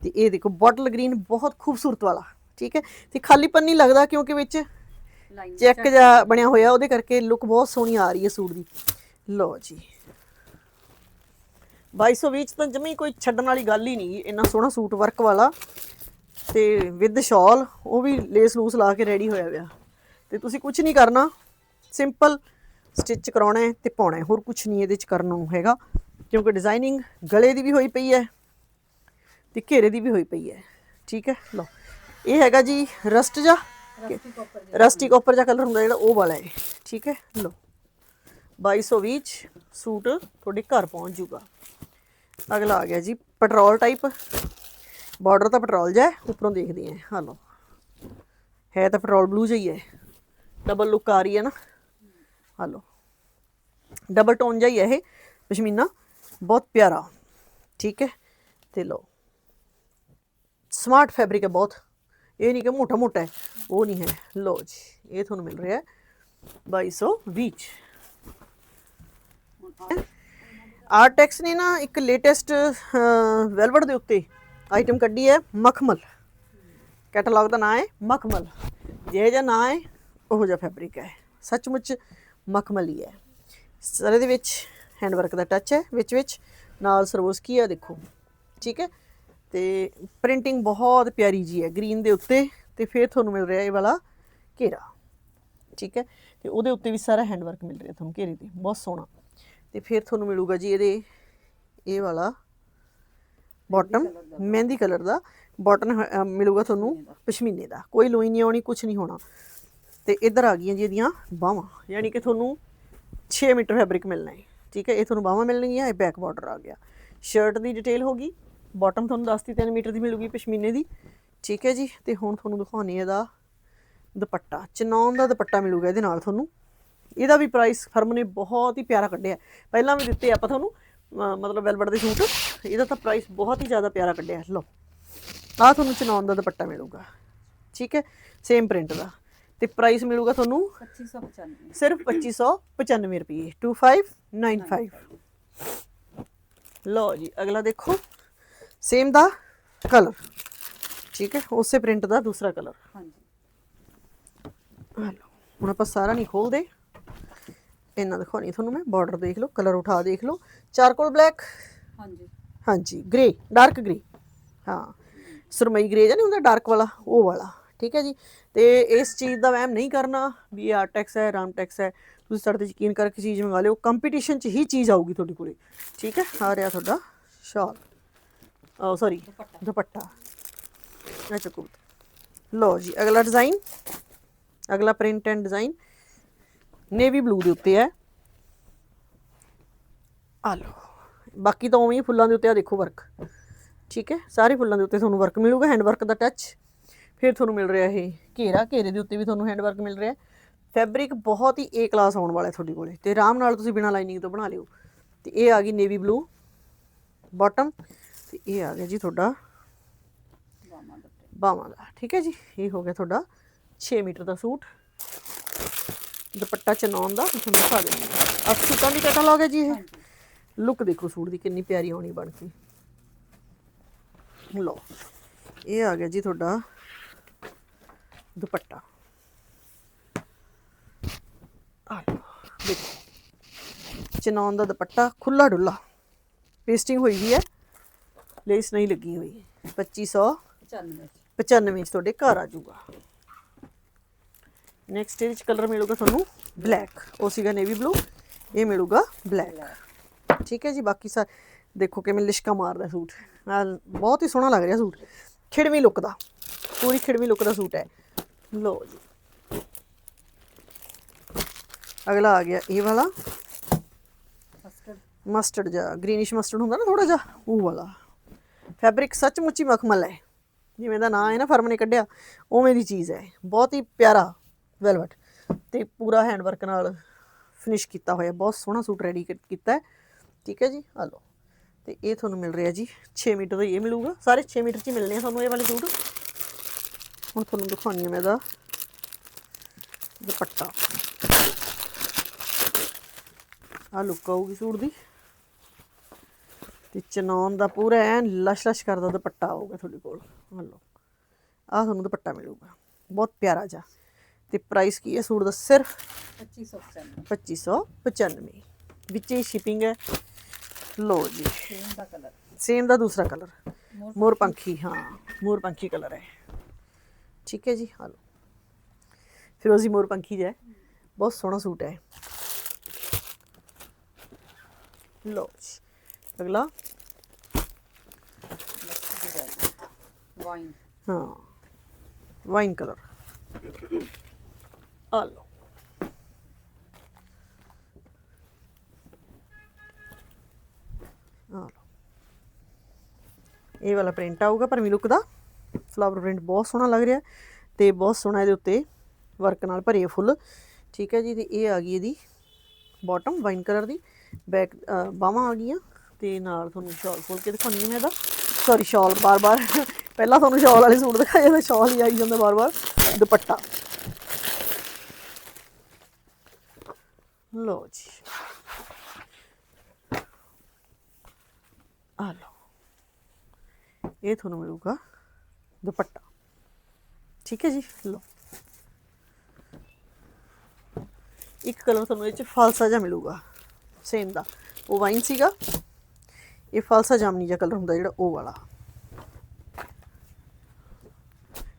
ਤੇ ਇਹ ਦੇਖੋ ਬੋਟਲ ਗ੍ਰੀਨ ਬਹੁਤ ਖੂਬਸੂਰਤ ਵਾਲਾ ਠੀਕ ਹੈ? ਤੇ ਖਾਲੀਪਨ ਨਹੀਂ ਲੱਗਦਾ ਕਿਉਂਕਿ ਵਿੱਚ ਚੈੱਕ ਜਿਹਾ ਬਣਿਆ ਹੋਇਆ ਉਹਦੇ ਕਰਕੇ ਲੁੱਕ ਬਹੁਤ ਸੋਹਣੀ ਆ ਰਹੀ ਹੈ ਸੂਟ ਦੀ। ਲਓ ਜੀ। 2220 ਚ ਤਾਂ ਜਮੀ ਕੋਈ ਛੱਡਣ ਵਾਲੀ ਗੱਲ ਹੀ ਨਹੀਂ ਇੰਨਾ ਸੋਹਣਾ ਸੂਟ ਵਰਕ ਵਾਲਾ ਤੇ ਵਿਦ ਸ਼ਾਲ ਉਹ ਵੀ ਲੇਸ ਲੂਸ ਲਾ ਕੇ ਰੈਡੀ ਹੋਇਆ ਪਿਆ। ਤੇ ਤੁਸੀਂ ਕੁਝ ਨਹੀਂ ਕਰਨਾ। ਸਿੰਪਲ ਸਟਿਚ ਕਰਾਉਣਾ ਹੈ ਤੇ ਪਾਉਣਾ ਹੈ। ਹੋਰ ਕੁਝ ਨਹੀਂ ਇਹਦੇ ਚ ਕਰਨ ਨੂੰ ਹੈਗਾ। ਕਿਉਂਕਿ ਡਿਜ਼ਾਈਨਿੰਗ ਗਲੇ ਦੀ ਵੀ ਹੋਈ ਪਈ ਹੈ ਤੇ ਘੇਰੇ ਦੀ ਵੀ ਹੋਈ ਪਈ ਹੈ। ਠੀਕ ਹੈ? ਲਓ। ਇਹ ਹੈਗਾ ਜੀ ਰਸਟ ਜਾ ਰਸਟੀ ਕਾਪਰ ਦਾ ਕਲਰ ਹੁੰਦਾ ਜਿਹੜਾ ਉਹ ਵਾਲਾ ਹੈ। ਠੀਕ ਹੈ? ਲਓ। 2220 ਚ ਸੂਟ ਤੁਹਾਡੇ ਘਰ ਪਹੁੰਚ ਜੂਗਾ ਅਗਲਾ ਆ ਗਿਆ ਜੀ ਪੈਟਰੋਲ ਟਾਈਪ ਬਾਰਡਰ ਤਾਂ ਪੈਟਰੋਲ ਹੈ ਉੱਪਰੋਂ ਦੇਖਦੇ ਹਾਂ। ਹਾਂ ਲਓ। ਹੈ ਤਾਂ ਪੈਟਰੋਲ ਬਲੂ ਹੀ ਹੈ। ਡਬਲ ਲੁੱਕ ਆ ਰਹੀ ਹੈ ਨਾ। ਹਾਂ ਲਓ ਡਬਲ ਟੋਨ ਜਿਹਾ ਹੀ ਹੈ ਇਹ, ਪਸ਼ਮੀਨਾ। ਬਹੁਤ ਪਿਆਰਾ। ਠੀਕ ਹੈ। ਤੇ ਲਓ। ਸਮਾਰਟ ਫੈਬਰਿਕ ਹੈ ਬਹੁਤ। ਇਹ ਨਹੀਂ ਕਿ ਮੋਟਾ ਮੋਟਾ ਹੈ। ਉਹ ਨਹੀਂ ਹੈ। ਲਓ ਜੀ, ਇਹ ਤੁਹਾਨੂੰ ਮਿਲ ਰਿਹਾ ਹੈ। 2220 ਚ ਆਰਟੈਕਸ ਨੇ ਨਾ ਇੱਕ ਲੇਟੈਸਟ ਵੈਲਵਟ ਦੇ ਉੱਤੇ ਆਈਟਮ ਕੱਢੀ ਹੈ। ਮਖਮਲ। ਕੈਟਲੌਗ ਦਾ ਨਾਮ ਹੈ ਮਖਮਲ। ਜਿਹੋ ਜਿਹਾ ਨਾਂ ਹੈ ਉਹ ਜਿਹਾ ਫੈਬਰਿਕ ਹੈ। ਸੱਚਮੁੱਚ ਮਖਮਲੀ ਹੈ। ਸਾਰੇ ਦੇ ਵਿੱਚ ਹੈਂਡ ਵਰਕ ਦਾ ਟੱਚ ਹੈ, ਵਿੱਚ ਵਿੱਚ ਨਾਲ ਸਰਵੋਸਕੀ ਆ ਦੇਖੋ, ਠੀਕ ਹੈ? ਤੇ ਪ੍ਰਿੰਟਿੰਗ ਬਹੁਤ ਪਿਆਰੀ ਜੀ ਹੈ ਗ੍ਰੀਨ ਦੇ ਉੱਤੇ ਤੇ ਫਿਰ ਤੁਹਾਨੂੰ ਮਿਲ ਰਿਹਾ ਇਹ ਵਾਲਾ ਘੇਰਾ, ਠੀਕ ਹੈ? ਤੇ ਉਹਦੇ ਉੱਤੇ ਵੀ ਸਾਰਾ ਹੈਂਡ ਵਰਕ ਮਿਲ ਰਿਹਾ ਤੁਹਾਨੂੰ ਘੇਰੇ ਤੇ, ਬਹੁਤ ਸੋਹਣਾ। ਤੇ ਫਿਰ ਤੁਹਾਨੂੰ ਮਿਲੂਗਾ ਜੀ ਇਹਦੇ, ਇਹ ਵਾਲਾ ਬਾਟਮ ਮਹਿੰਦੀ ਕਲਰ ਦਾ। ਬਾਟਮ ਮਿਲੂਗਾ ਤੁਹਾਨੂੰ ਪਸ਼ਮੀਨੇ ਦਾ। ਕੋਈ ਲੋਈ ਨਹੀਂ ਆਉਣੀ ਕੁਝ ਨਹੀਂ ਹੋਣਾ। ਤੇ ਇੱਧਰ ਆ ਗਈਆਂ ਜੀ ਇਹਦੀਆਂ ਬਾਹਾਂ। ਯਾਨੀ ਕਿ ਤੁਹਾਨੂੰ 6 ਮੀਟਰ ਫੈਬਰਿਕ ਮਿਲਣਾ ਹੈ। ਠੀਕ ਹੈ, ਇਹ ਤੁਹਾਨੂੰ ਬਾਹਾਂ ਮਿਲਣਗੀਆਂ, ਇਹ ਬੈਕ ਬਾਰਡਰ ਆ ਗਿਆ। ਸ਼ਰਟ ਦੀ ਡਿਟੇਲ ਹੋਗੀ ਬਾਟਮ ਤੁਹਾਨੂੰ ਦੱਸਤੀ 3 ਮੀਟਰ ਦੀ ਮਿਲੂਗੀ ਪਸ਼ਮੀਨੇ ਦੀ। ਠੀਕ ਹੈ ਜੀ, ਤੇ ਹੁਣ ਤੁਹਾਨੂੰ ਦਿਖਾਉਣੀ ਇਹਦਾ ਦੁਪੱਟਾ। ਚਨੌਨ ਦਾ ਦੁਪੱਟਾ ਮਿਲੂਗਾ ਇਹਦੇ ਨਾਲ ਤੁਹਾਨੂੰ। ਇਹਦਾ ਵੀ ਪ੍ਰਾਈਸ ਫਰਮ ਨੇ ਬਹੁਤ ਹੀ ਪਿਆਰਾ ਕੱਢਿਆ। ਪਹਿਲਾਂ ਵੀ ਦਿੱਤੇ ਆਪਾਂ ਤੁਹਾਨੂੰ ਮਤਲਬ ਵੈਲਵਟ ਦੇ ਸੂਟ। ਇਹਦਾ ਤਾਂ ਪ੍ਰਾਈਸ ਬਹੁਤ ਹੀ ਜ਼ਿਆਦਾ ਪਿਆਰਾ ਕੱਢਿਆ। ਲਓ, ਆਹ ਤੁਹਾਨੂੰ ਚਨੌਨ ਦਾ ਦੁਪੱਟਾ ਮਿਲੂਗਾ। ਠੀਕ ਹੈ ਸੇਮ ਪ੍ਰਿੰਟ ਦਾ। ਤੇ ਪ੍ਰਾਈਸ ਮਿਲੂਗਾ ਤੁਹਾਨੂੰ 2595 ਸਿਰਫ 2595 ਰੁਪਏ 2595 ਲਓ ਜੀ ਅਗਲਾ ਦੇਖੋ। ਸੇਮ ਦਾ ਕਲਰ ਠੀਕ ਹੈ ਉਸੇ ਪ੍ਰਿੰਟ ਦਾ ਦੂਸਰਾ ਕਲਰ ਹਾਂਜੀ। ਹੁਣ ਆਪਾਂ ਸਾਰਾ ਨਹੀਂ ਖੋਲਦੇ। ਇਹਨਾਂ ਦਿਖਾਉਣੀ ਤੁਹਾਨੂੰ ਮੈਂ ਬਾਰਡਰ ਦੇਖ ਲਓ ਕਲਰ ਉਠਾ ਦੇਖ ਲਓ। ਚਾਰਕੋਲ ਬਲੈਕ ਹਾਂਜੀ। ਹਾਂਜੀ ਗ੍ਰੇ ਡਾਰਕ ਗ੍ਰੇ ਹਾਂ ਸੁਰਮਈ ਗ੍ਰੇ ਜਾਂ ਨਹੀਂ ਹੁੰਦਾ ਡਾਰਕ ਵਾਲਾ ਉਹ ਵਾਲਾ। ਠੀਕ ਹੈ ਜੀ? ਤੇ ਇਸ ਚੀਜ਼ ਦਾ ਵਹਿਮ ਨਹੀਂ ਕਰਨਾ ਵੀ ਇਹ ਆਰਟੈਕਸ ਹੈ ਰਾਮਟੈਕਸ ਹੈ। ਤੁਸੀਂ ਸਾਡੇ ਤੇ ਯਕੀਨ ਕਰਕੇ ਚੀਜ਼ ਮੰਗਾ ਲਿਓ ਕੰਪੀਟੀਸ਼ਨ 'ਚ ਹੀ ਚੀਜ਼ ਆਊਗੀ ਤੁਹਾਡੇ ਕੋਲੇ। ਠੀਕ ਹੈ? ਆ ਰਿਹਾ ਤੁਹਾਡਾ ਸ਼ਾਲ ਉਹ ਸੌਰੀ ਦੁਪੱਟਾ। ਇਹ ਚੱਕੋ। ਲਓ ਜੀ ਅਗਲਾ ਡਿਜ਼ਾਈਨ ਅਗਲਾ print and design navy blue ਦੇ ਉੱਤੇ ਹੈ। ਆ ਲਓ। ਬਾਕੀ ਤਾਂ ਉਵੇਂ ਹੀ ਫੁੱਲਾਂ ਦੇ ਉੱਤੇ ਆ ਦੇਖੋ ਵਰਕ ਠੀਕ ਹੈ? ਸਾਰੇ ਫੁੱਲਾਂ ਦੇ ਉੱਤੇ ਤੁਹਾਨੂੰ ਵਰਕ ਮਿਲੂਗਾ ਹੈਂਡ ਵਰਕ ਦਾ ਟੱਚ ਫਿਰ ਤੁਹਾਨੂੰ ਮਿਲ ਰਿਹਾ ਇਹ ਘੇਰਾ, ਘੇਰੇ ਦੇ ਉੱਤੇ ਵੀ ਤੁਹਾਨੂੰ ਹੈਂਡ ਵਰਕ ਮਿਲ ਰਿਹਾ। ਫੈਬਰਿਕ ਬਹੁਤ ਹੀ ਏ ਕਲਾਸ ਆਉਣ ਵਾਲਾ ਤੁਹਾਡੇ ਕੋਲੇ। ਤੇ ਆਰਾਮ ਨਾਲ ਤੁਸੀਂ ਬਿਨਾਂ ਲਾਈਨਿੰਗ ਤੋਂ ਬਣਾ ਲਿਓ। ਤੇ ਇਹ ਆ ਗਈ ਨੇਵੀ ਬਲੂ ਬਾਟਮ ਤੇ ਇਹ ਆ ਗਿਆ ਜੀ ਤੁਹਾਡਾ ਬਾਮਾ ਦਾ ਬਾਵਾਂ ਦਾ ਠੀਕ ਹੈ ਜੀ, ਇਹ ਹੋ ਗਿਆ ਤੁਹਾਡਾ 6 ਮੀਟਰ ਦਾ ਸੂਟ। ਦੁਪੱਟਾ ਚਨੌਨ ਦਾ, ਮੈਂ ਤੁਹਾਨੂੰ ਦਿਖਾ ਦਿੰਦੀ ਹਾਂ। ਆਹ ਸੂਟਾਂ ਦੀ ਕੈਟਾਲੌਗ ਹੈ ਜੀ ਇਹ। ਲੁੱਕ ਦੇਖੋ ਸੂਟ ਦੀ ਕਿੰਨੀ ਪਿਆਰੀ ਆਉਣੀ ਬਣ ਕੇ। ਲਓ, ਇਹ ਆ ਗਿਆ ਜੀ ਤੁਹਾਡਾ ਦੁਪੱਟਾ। ਆ ਲਓ ਦੇਖੋ। ਚਨੌਨ ਦਾ ਦੁਪੱਟਾ ਖੁੱਲਾ ਡੁੱਲਾ ਪੇਸਟਿੰਗ ਹੋਈ ਵੀ ਹੈ ਲੇਸ ਨਹੀਂ ਲੱਗੀ ਹੋਈ। 2500 95 95 ਚ। ਤੁਹਾਡੇ ਘਰ ਆ ਜਾਊਗਾ। ਨੈਕਸਟ ਇਹਦੇ ਚ ਕਲਰ ਮਿਲੂਗਾ ਤੁਹਾਨੂੰ ਬਲੈਕ ਉਹ ਸੀਗਾ ਨੇਵੀ ਬਲੂ ਇਹ ਮਿਲੂਗਾ ਬਲੈਕ ਠੀਕ ਹੈ ਜੀ ਬਾਕੀ ਸਾ ਦੇਖੋ ਕਿਵੇਂ ਲਿਸ਼ਕਾ ਮਾਰਦਾ ਸੂਟ। ਬਹੁਤ ਹੀ ਸੋਹਣਾ ਲੱਗ ਰਿਹਾ ਸੂਟ। ਖਿੜਵੀਂ ਲੁੱਕ ਦਾ। ਪੂਰੀ ਖਿੜਵੀਂ ਲੁੱਕ ਦਾ ਸੂਟ ਹੈ। ਲਓ ਜੀ। ਅਗਲਾ ਆ ਗਿਆ ਇਹ ਵਾਲਾ। ਕਸਟਰਡ ਮਸਟਰਡ ਜਿਹਾ ਗ੍ਰੀਨਿਸ਼ ਮਸਟਰਡ ਹੁੰਦਾ ਨਾ ਥੋੜਾ ਜਿਹਾ ਉਹ ਵਾਲਾ। ਫੈਬਰਿਕ ਸੱਚਮੁੱਚ ਹੀ ਮਖਮਲ ਹੈ। ਜਿਵੇਂ ਦਾ ਨਾਂ ਹੈ ਨਾ ਫਰਮ ਨੇ ਕੱਢਿਆ ਉਵੇਂ ਦੀ ਚੀਜ਼ ਹੈ। ਬਹੁਤ ਹੀ ਪਿਆਰਾ ਵੈਲਵਟ ਤੇ ਪੂਰਾ ਹੈਂਡ ਵਰਕ ਨਾਲ ਫਿਨਿਸ਼ ਕੀਤਾ ਹੋਇਆ। ਬਹੁਤ ਸੋਹਣਾ ਸੂਟ ਰੈਡੀ ਕੀਤਾ ਹੈ। ਠੀਕ ਹੈ ਜੀ ਆ ਲਓ। ਤੇ ਇਹ ਤੁਹਾਨੂੰ ਮਿਲ ਰਿਹਾ ਜੀ। 6 ਮੀਟਰ ਦਾ ਇਹ ਮਿਲੂਗਾ। ਸਾਰੇ 6 ਮੀਟਰ 'ਚ ਹੀ ਮਿਲਨੇ ਆ ਤੁਹਾਨੂੰ ਇਹ ਵਾਲੇ ਸੂਟ। ਹੁਣ ਤੁਹਾਨੂੰ ਦਿਖਾਉਣੀ ਹੈ ਮੈਂ ਇਹਦਾ ਦੁਪੱਟਾ। ਆ ਲੁੱਕ ਆਊਗੀ ਸੂਟ ਦੀ। ਤੇ ਚਨੌਨ ਦਾ ਪੂਰਾ ਐਨ ਲਸ਼ ਲਸ਼ ਕਰਦਾ ਦੁਪੱਟਾ ਆਊਗਾ ਤੁਹਾਡੇ ਕੋਲ। ਆ ਲਓ। ਆ ਤੁਹਾਨੂੰ ਦੁਪੱਟਾ ਮਿਲੂਗਾ। ਬਹੁਤ ਪਿਆਰਾ ਜਿਹਾ। ਤੇ ਪ੍ਰਾਈਸ ਕੀ ਹੈ ਸੂਟ ਦਾ? ਸਿਰਫ 2595 2595 ਵਿੱਚ ਹੀ ਸ਼ਿਪਿੰਗ ਹੈ। ਲੋ ਜੀ। ਸੇਮ ਦਾ ਕਲਰ ਸੇਮ ਦਾ ਦੂਸਰਾ ਕਲਰ ਮੋਰ ਪੰਖੀ। ਹਾਂ। ਮੋਰ ਪੰਖੀ ਕਲਰ ਹੈ। ਠੀਕ ਹੈ ਜੀ ਹਾਂ ਫਿਰੋਜ਼ੀ ਮੋਰ ਪੰਖੀ ਹੈ। ਬਹੁਤ ਸੋਹਣਾ ਸੂਟ ਹੈ ਲੋ ਜੀ ਅਗਲਾ। ਵਾਈਨ ਹਾਂ ਵਾਈਨ ਕਲਰ ਆ ਲਓ ਆ ਲਓ ਇਹ ਵਾਲਾ ਪ੍ਰਿੰਟ ਆਊਗਾ ਪਰ ਲੁੱਕ ਦਾ। ਫਲਾਵਰ ਪ੍ਰਿੰਟ ਬਹੁਤ ਸੋਹਣਾ ਲੱਗ ਰਿਹਾ ਤੇ ਬਹੁਤ ਸੋਹਣਾ ਇਹਦੇ ਉੱਤੇ ਵਰਕ ਨਾਲ ਭਰੇ ਫੁੱਲ। ਠੀਕ ਹੈ ਜੀ, ਤੇ ਇਹ ਆ ਗਈ ਇਹਦੀ ਬਾਟਮ ਵਾਈਨ ਕਲਰ ਦੀ। ਬੈਕ ਬਾਹਾਂ ਆ ਗਈਆਂ ਤੇ ਨਾਲ ਤੁਹਾਨੂੰ ਸ਼ਾਲ ਫੁੱਲ ਕੇ ਦਿਖਾਉਣੀ ਹੈ ਮੈਂ ਇਹਦਾ। ਸੌਰੀ ਸ਼ਾਲ ਬਾਰ-ਬਾਰ। ਪਹਿਲਾਂ ਤੁਹਾਨੂੰ ਸ਼ਾਲ ਵਾਲੇ ਸੂਟ ਦਿਖਾਏ ਤਾਂ ਸ਼ਾਲ ਹੀ ਆਈ ਜਾਂਦਾ ਬਾਰ-ਬਾਰ। ਦੁਪੱਟਾ। ਲੋ ਜੀ। ਆ ਲਓ। ਇਹ ਤੁਹਾਨੂੰ ਮਿਲੂਗਾ। ਦੁਪੱਟਾ। ਠੀਕ ਹੈ ਜੀ, ਲਓ। ਇੱਕ ਕਲਰ ਤੁਹਾਨੂੰ ਇਹ ਚ ਫਾਲਸਾ ਜਿਹਾ ਮਿਲੂਗਾ ਸੇਮ ਦਾ। ਉਹ ਵਾਈਨ ਸੀਗਾ। ਇਹ ਫਾਲਸਾ ਜਾਮਨੀ ਜਿਹਾ ਕਲਰ ਹੁੰਦਾ ਜਿਹੜਾ, ਉਹ ਵਾਲਾ।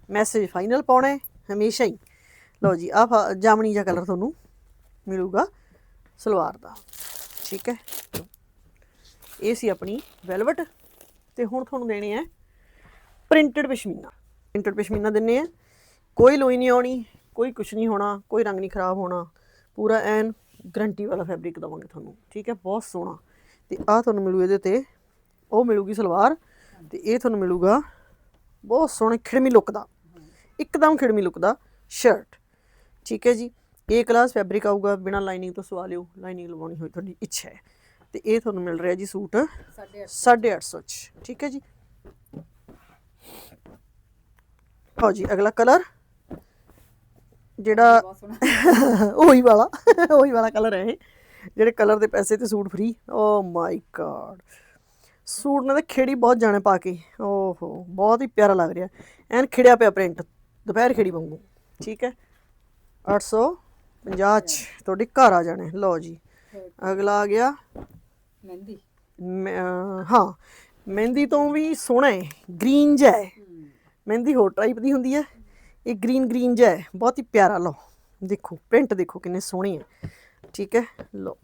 ਮੈਸੇਜ ਫਾਈਨਲ ਪਾਉਣਾ ਹੈ, ਹਮੇਸ਼ਾ ਹੀ। ਲਓ ਜੀ ਆ ਜਾਮਨੀ ਜਿਹਾ ਕਲਰ ਤੁਹਾਨੂੰ ਮਿਲੂਗਾ, ਸਲਵਾਰ ਦਾ। ਠੀਕ ਹੈ। ਇਹ ਸੀ ਆਪਣੀ ਵੈਲਵਟ ਤੇ ਹੁਣ ਤੁਹਾਨੂੰ ਦੇਣੇ ਆ ਪ੍ਰਿੰਟਡ ਪਸ਼ਮੀਨਾ। ਪ੍ਰਿੰਟਡ ਪਸ਼ਮੀਨਾ ਦਿੰਨੇ ਆ। ਕੋਈ ਲੋਈ ਨਹੀਂ ਆਉਣੀ ਕੋਈ ਕੁਝ ਨਹੀਂ ਹੋਣਾ ਕੋਈ ਰੰਗ ਨਹੀਂ ਖਰਾਬ ਹੋਣਾ। ਪੂਰਾ ਐਨ ਗਰੰਟੀ ਵਾਲਾ ਫੈਬਰਿਕ ਦਵਾਂਗੇ ਤੁਹਾਨੂੰ। ਠੀਕ ਹੈ ਬਹੁਤ ਸੋਹਣਾ। ਤੇ ਆ ਤੁਹਾਨੂੰ ਮਿਲੂ ਇਹਦੇ ਤੇ। ਉਹ ਮਿਲੂਗੀ ਸਲਵਾਰ। ਤੇ ਇਹ ਤੁਹਾਨੂੰ ਮਿਲੂਗਾ ਬਹੁਤ ਸੋਹਣੇ ਖਿੜਮੀ ਲੁੱਕ ਦਾ। ਇੱਕਦਮ ਖਿੜਮੀ ਲੁੱਕ ਦਾ ਸ਼ਰਟ ਠੀਕ ਹੈ ਜੀ। ਇਹ ਕਲਾਸ ਫੈਬਰਿਕ ਆਊਗਾ ਬਿਨਾ ਲਾਈਨਿੰਗ ਤੋਂ ਸਵਾ ਲਿਓ। ਲਾਈਨਿੰਗ ਲਵਾਉਣੀ ਹੋਈ ਤੁਹਾਡੀ ਇੱਛਾ ਹੈ। ਤੇ ਇਹ ਤੁਹਾਨੂੰ ਮਿਲ ਰਿਹਾ ਜੀ ਸੂਟ ਸਾਡੇ 850 ਚ। ਠੀਕ ਹੈ ਜੀ। ਹੋ ਜੀ ਅਗਲਾ ਕਲਰ ਜਿਹੜਾ ਉਹੀ ਵਾਲਾ ਉਹੀ ਵਾਲਾ ਕਲਰ ਹੈ ਇਹ। ਜਿਹੜੇ ਕਲਰ ਦੇ ਪੈਸੇ ਤੇ suit free oh my God suit ਨੇ ਤਾਂ ਖੇੜੀ ਬਹੁਤ ਜਾਣੇ ਪਾ ਕੇ। ਓਹੋ ਬਹੁਤ ਹੀ ਪਿਆਰਾ ਲੱਗ ਰਿਹਾ। ਐਨ ਖਿੜਿਆ ਪਿਆ ਪ੍ਰਿੰਟ ਦੁਪਹਿਰ ਖੇੜੀ ਵਾਂਗੂ। ਠੀਕ ਹੈ? 850 ਚ ਤੁਹਾਡੇ ਘਰ ਆ ਜਾਣੇ। ਲਓ ਜੀ ਅਗਲਾ ਆ ਗਿਆ। ਮਹਿੰਦੀ। ਹਾਂ ਮਹਿੰਦੀ ਤੋਂ ਵੀ ਸੋਹਣਾ ਹੈ। ਗ੍ਰੀਨ ਹੈ। ਮਹਿੰਦੀ ਹੋਰ ਟਾਈਪ ਦੀ ਹੁੰਦੀ ਹੈ। ਇਹ ਗ੍ਰੀਨ ਗ੍ਰੀਨ ਜਿਹਾ ਹੈ ਬਹੁਤ ਹੀ ਪਿਆਰਾ ਲਓ। ਦੇਖੋ ਪ੍ਰਿੰਟ ਦੇਖੋ ਕਿੰਨੇ ਸੋਹਣੇ ਹੈ ਠੀਕ ਹੈ ਲਓ।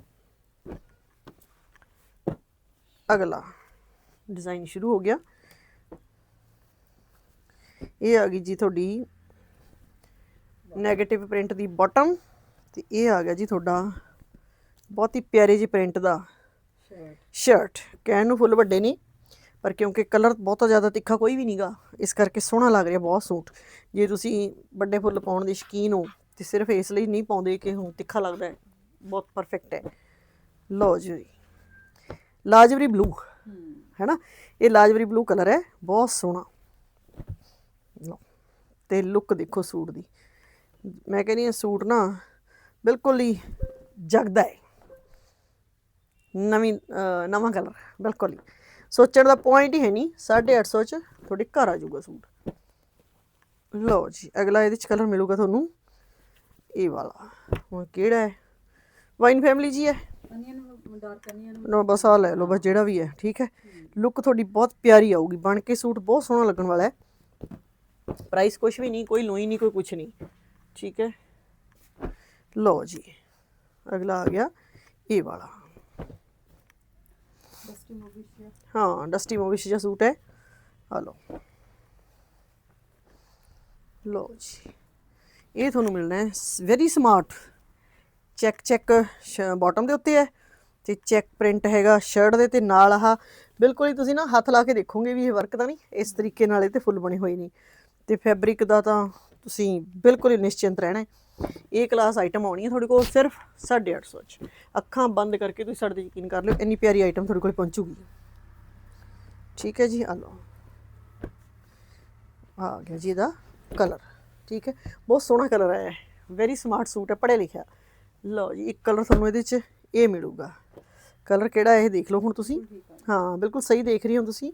ਅਗਲਾ ਡਿਜ਼ਾਈਨ ਸ਼ੁਰੂ ਹੋ ਗਿਆ। ਇਹ ਆ ਗਈ ਜੀ ਤੁਹਾਡੀ 네ਗੇਟਿਵ ਪ੍ਰਿੰਟ ਦੀ ਬਾਟਮ ਤੇ ਇਹ ਆ ਗਿਆ ਜੀ ਤੁਹਾਡਾ ਬਹੁਤ ਹੀ ਪਿਆਰੇ ਜਿਹੇ ਪ੍ਰਿੰਟ ਦਾ ਸ਼ਰਟ ਸ਼ਰਟ ਕਹਿਣ ਨੂੰ ਫੁੱਲ ਵੱਡੇ ਨਹੀਂ। ਪਰ ਕਿਉਂਕਿ ਕਲਰ ਬਹੁਤਾ ਜ਼ਿਆਦਾ ਤਿੱਖਾ ਕੋਈ ਵੀ ਨਹੀਂਗਾ ਇਸ ਕਰਕੇ ਸੋਹਣਾ ਲੱਗ ਰਿਹਾ ਬਹੁਤ ਸੂਟ। ਜੇ ਤੁਸੀਂ ਵੱਡੇ ਫੁੱਲ ਪਾਉਣ ਦੇ ਸ਼ੌਕੀਨ ਹੋ ਤੇ ਸਿਰਫ ਇਸ ਲਈ ਨਹੀਂ ਪਾਉਂਦੇ ਕਿ ਹੁਣ ਤਿੱਖਾ ਲੱਗਦਾ ਹੈ, ਬਹੁਤ ਪਰਫੈਕਟ ਹੈ। ਲਓ ਜੀ, ਲਾਜਵਰੀ ਬਲੂ ਹੂੰ ਹੈ ਨਾ? ਇਹ ਲਾਜਵਰੀ ਬਲੂ ਕਲਰ ਹੈ, ਬਹੁਤ ਸੋਹਣਾ। ਲਓ, ਤੇ ਲੁੱਕ ਦੇਖੋ ਸੂਟ ਦੀ। ਮੈਂ ਕਹਿੰਦੀ ਹਾਂ ਸੂਟ ਨਾ ਬਿਲਕੁਲ ਹੀ ਜਗਦਾ ਹੈ। ਨਵੀਂ ਨਵਾਂ ਕਲਰ ਬਿਲਕੁਲ ਹੀ। ਸੋਚਣ ਦਾ ਪੁਆਇੰਟ ਹੀ ਹੈ ਨਹੀਂ 850 ਚ ਤੁਹਾਡੇ ਘਰ ਆ ਜਾਊਗਾ ਸੂਟ। ਲਓ ਜੀ ਅਗਲਾ ਇਹਦੇ ਚ ਕਲਰ ਮਿਲੂਗਾ ਤੁਹਾਨੂੰ। ਇਹ ਵਾਲਾ ਹੁਣ ਕਿਹੜਾ ਹੈ? ਵਾਈਨ ਫੈਮਿਲੀ ਜੀ ਹੈ? Onion dark onion no. ਬਸ ਆ ਲੈ ਲਓ ਬਸ ਜਿਹੜਾ ਵੀ ਹੈ ਠੀਕ ਹੈ? ਲੁੱਕ ਤੁਹਾਡੀ ਬਹੁਤ ਪਿਆਰੀ ਆਊਗੀ ਬਣ ਕੇ ਸੂਟ ਬਹੁਤ ਸੋਹਣਾ ਲੱਗਣ ਵਾਲਾ ਹੈ। ਪ੍ਰਾਈਸ ਕੁਝ ਵੀ ਨਹੀਂ ਕੋਈ ਲੋਈ ਨਹੀਂ ਕੋਈ ਕੁਝ ਨਹੀਂ ਠੀਕ ਹੈ? ਲਓ ਜੀ ਅਗਲਾ ਆ ਗਿਆ ਇਹ ਵਾਲਾ। ਡਸਟੀ ਮੂਵੀ ਸ਼ੇਅਰ ਹਾਂ ਡਸਟੀ ਮੋਵਿਸ਼ ਜਿਹਾ ਸੂਟ ਹੈ। ਆ ਲਓ। ਲਓ ਜੀ। ਇਹ ਤੁਹਾਨੂੰ ਮਿਲਣਾ ਹੈ। Very smart check check bottom ਦੇ ਉੱਤੇ ਹੈ। ਤੇ ਚੈੱਕ ਪ੍ਰਿੰਟ ਹੈਗਾ ਸ਼ਰਟ ਦੇ ਤੇ ਨਾਲ ਆਹ। ਬਿਲਕੁਲ ਹੀ ਤੁਸੀਂ ਨਾ ਹੱਥ ਲਾ ਕੇ ਦੇਖੋਗੇ ਵੀ ਇਹ ਵਰਕ ਤਾਂ ਨਹੀਂ, ਇਸ ਤਰੀਕੇ ਨਾਲ ਇਹ ਤੇ ਫੁੱਲ ਬਣੇ ਹੋਏ ਨੇ ਤੇ ਫੈਬਰਿਕ ਦਾ ਤਾਂ ਤੁਸੀਂ ਬਿਲਕੁਲ ਹੀ ਨਿਸ਼ਚਿੰਤ ਰਹਿਣਾ ਹੈ। ਇਹ ਕਲਾਸ ਆਈਟਮ ਆਉਣੀ ਹੈ ਤੁਹਾਡੇ ਕੋਲ ਸਿਰਫ 850 ਚ। ਅੱਖਾਂ ਬੰਦ ਕਰਕੇ ਤੁਸੀਂ ਸਾਡੇ ਤੇ ਯਕੀਨ ਕਰ ਲਿਓ, ਇੰਨੀ ਪਿਆਰੀ ਆਈਟਮ ਤੁਹਾਡੇ ਕੋਲ ਪਹੁੰਚੂਗੀ। ਠੀਕ ਹੈ ਜੀ, ਆ ਲਓ। ਆ ਗਿਆ ਜੀ ਇਹਦਾ ਕਲਰ, ਠੀਕ ਹੈ। ਬਹੁਤ ਸੋਹਣਾ ਕਲਰ ਆਇਆ ਹੈ। ਵੈਰੀ ਸਮਾਰਟ ਸੂਟ ਹੈ, ਪੜ੍ਹਿਆ ਲਿਖਿਆ। ਲਓ ਜੀ, ਇੱਕ ਕਲਰ ਤੁਹਾਨੂੰ ਇਹਦੇ 'ਚ ਇਹ ਮਿਲੂਗਾ। ਕਲਰ ਕਿਹੜਾ ਇਹ ਦੇਖ ਲਓ ਹੁਣ ਤੁਸੀਂ। ਹਾਂ, ਬਿਲਕੁਲ ਸਹੀ ਦੇਖ ਰਹੀ ਹੋ ਤੁਸੀਂ।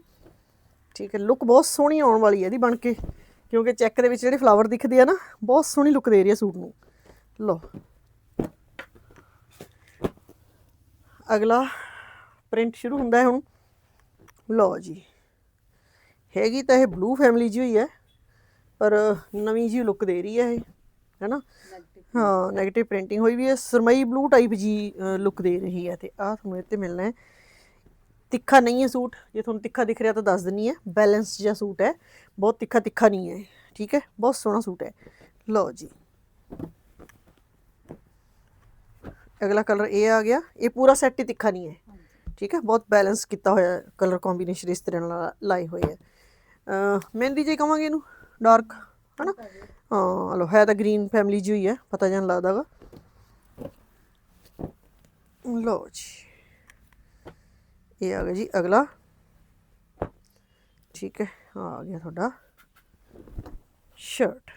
ਠੀਕ ਹੈ ਲੁੱਕ ਬਹੁਤ ਸੋਹਣੀ ਆਉਣ ਵਾਲੀ ਹੈ ਇਹਦੀ ਬਣ ਕੇ। ਕਿਉਂਕਿ ਚੈੱਕ ਦੇ ਵਿੱਚ ਜਿਹੜੇ ਫਲਾਵਰ ਦਿਖਦੇ ਆ ਨਾ, ਬਹੁਤ ਸੋਹਣੀ ਲੁੱਕ ਦੇ ਰਹੀ ਹੈ ਸੂਟ ਨੂੰ। ਲਓ। ਅਗਲਾ ਪ੍ਰਿੰਟ ਸ਼ੁਰੂ ਹੁੰਦਾ ਹੈ ਹੁਣ। ਲਓ ਜੀ। ਹੈਗੀ ਤਾਂ ਇਹ ਬਲੂ ਫੈਮਿਲੀ ਜੀ ਹੋਈ ਹੈ ਪਰ ਨਵੀਂ ਜੀ ਲੁੱਕ ਦੇ ਰਹੀ ਹੈ ਇਹ ਹੈਨਾ? ਨੈਗੇਟਿਵ ਹਾਂ 네ਗੇਟਿਵ ਪ੍ਰਿੰਟਿੰਗ ਹੋਈ ਵੀ ਹੈ ਸਰਮਈ ਬਲੂ ਟਾਈਪ ਜੀ ਲੁੱਕ ਦੇ ਰਹੀ ਹੈ ਤੇ ਆਹ ਤੁਹਾਨੂੰ ਇਹ ਤੇ ਮਿਲਣਾ ਹੈ। ਤਿੱਖਾ ਨਹੀਂ ਹੈ ਸੂਟ ਜੇ ਤੁਹਾਨੂੰ ਤਿੱਖਾ ਦਿਖ ਰਿਹਾ ਤਾਂ ਦੱਸ ਦਿੰਨੀ ਹੈ ਬੈਲੈਂਸ ਜਿਹਾ ਸੂਟ ਹੈ ਬਹੁਤ ਤਿੱਖਾ ਤਿੱਖਾ ਨਹੀਂ ਹੈ ਠੀਕ ਹੈ? ਬਹੁਤ ਸੋਹਣਾ ਸੂਟ ਹੈ। ਲਓ ਜੀ। ਅਗਲਾ ਕਲਰ ਇਹ ਆ ਗਿਆ ਇਹ ਪੂਰਾ ਸੈੱਟ ਹੀ ਤਿੱਖਾ ਨਹੀਂ ਹੈ। ਠੀਕ ਹੈ, ਬਹੁਤ ਬੈਲੈਂਸ ਕੀਤਾ ਹੋਇਆ ਕਲਰ ਕੰਬੀਨੇਸ਼ਨ ਇਸ ਤਰ੍ਹਾਂ ਨਾਲ ਲਾਏ ਹੋਏ ਹੈ। ਮਹਿੰਦੀ ਜੇ ਕਵਾਂਗੇ ਇਹਨੂੰ ਡਾਰਕ ਹਨਾ? ਹਾਂ ਲੋ ਹੈ ਤਾਂ ਗ੍ਰੀਨ ਫੈਮਿਲੀ ਜੀ ਹੋਈ ਹੈ, ਪਤਾ ਜਾਂ ਲੱਗਦਾਗਾ ਲਓ ਜੀ, ਇਹ ਆ ਗਿਆ ਜੀ ਅਗਲਾ। ਠੀਕ ਹੈ, ਆ ਗਿਆ ਤੁਹਾਡਾ ਸ਼ਰਟ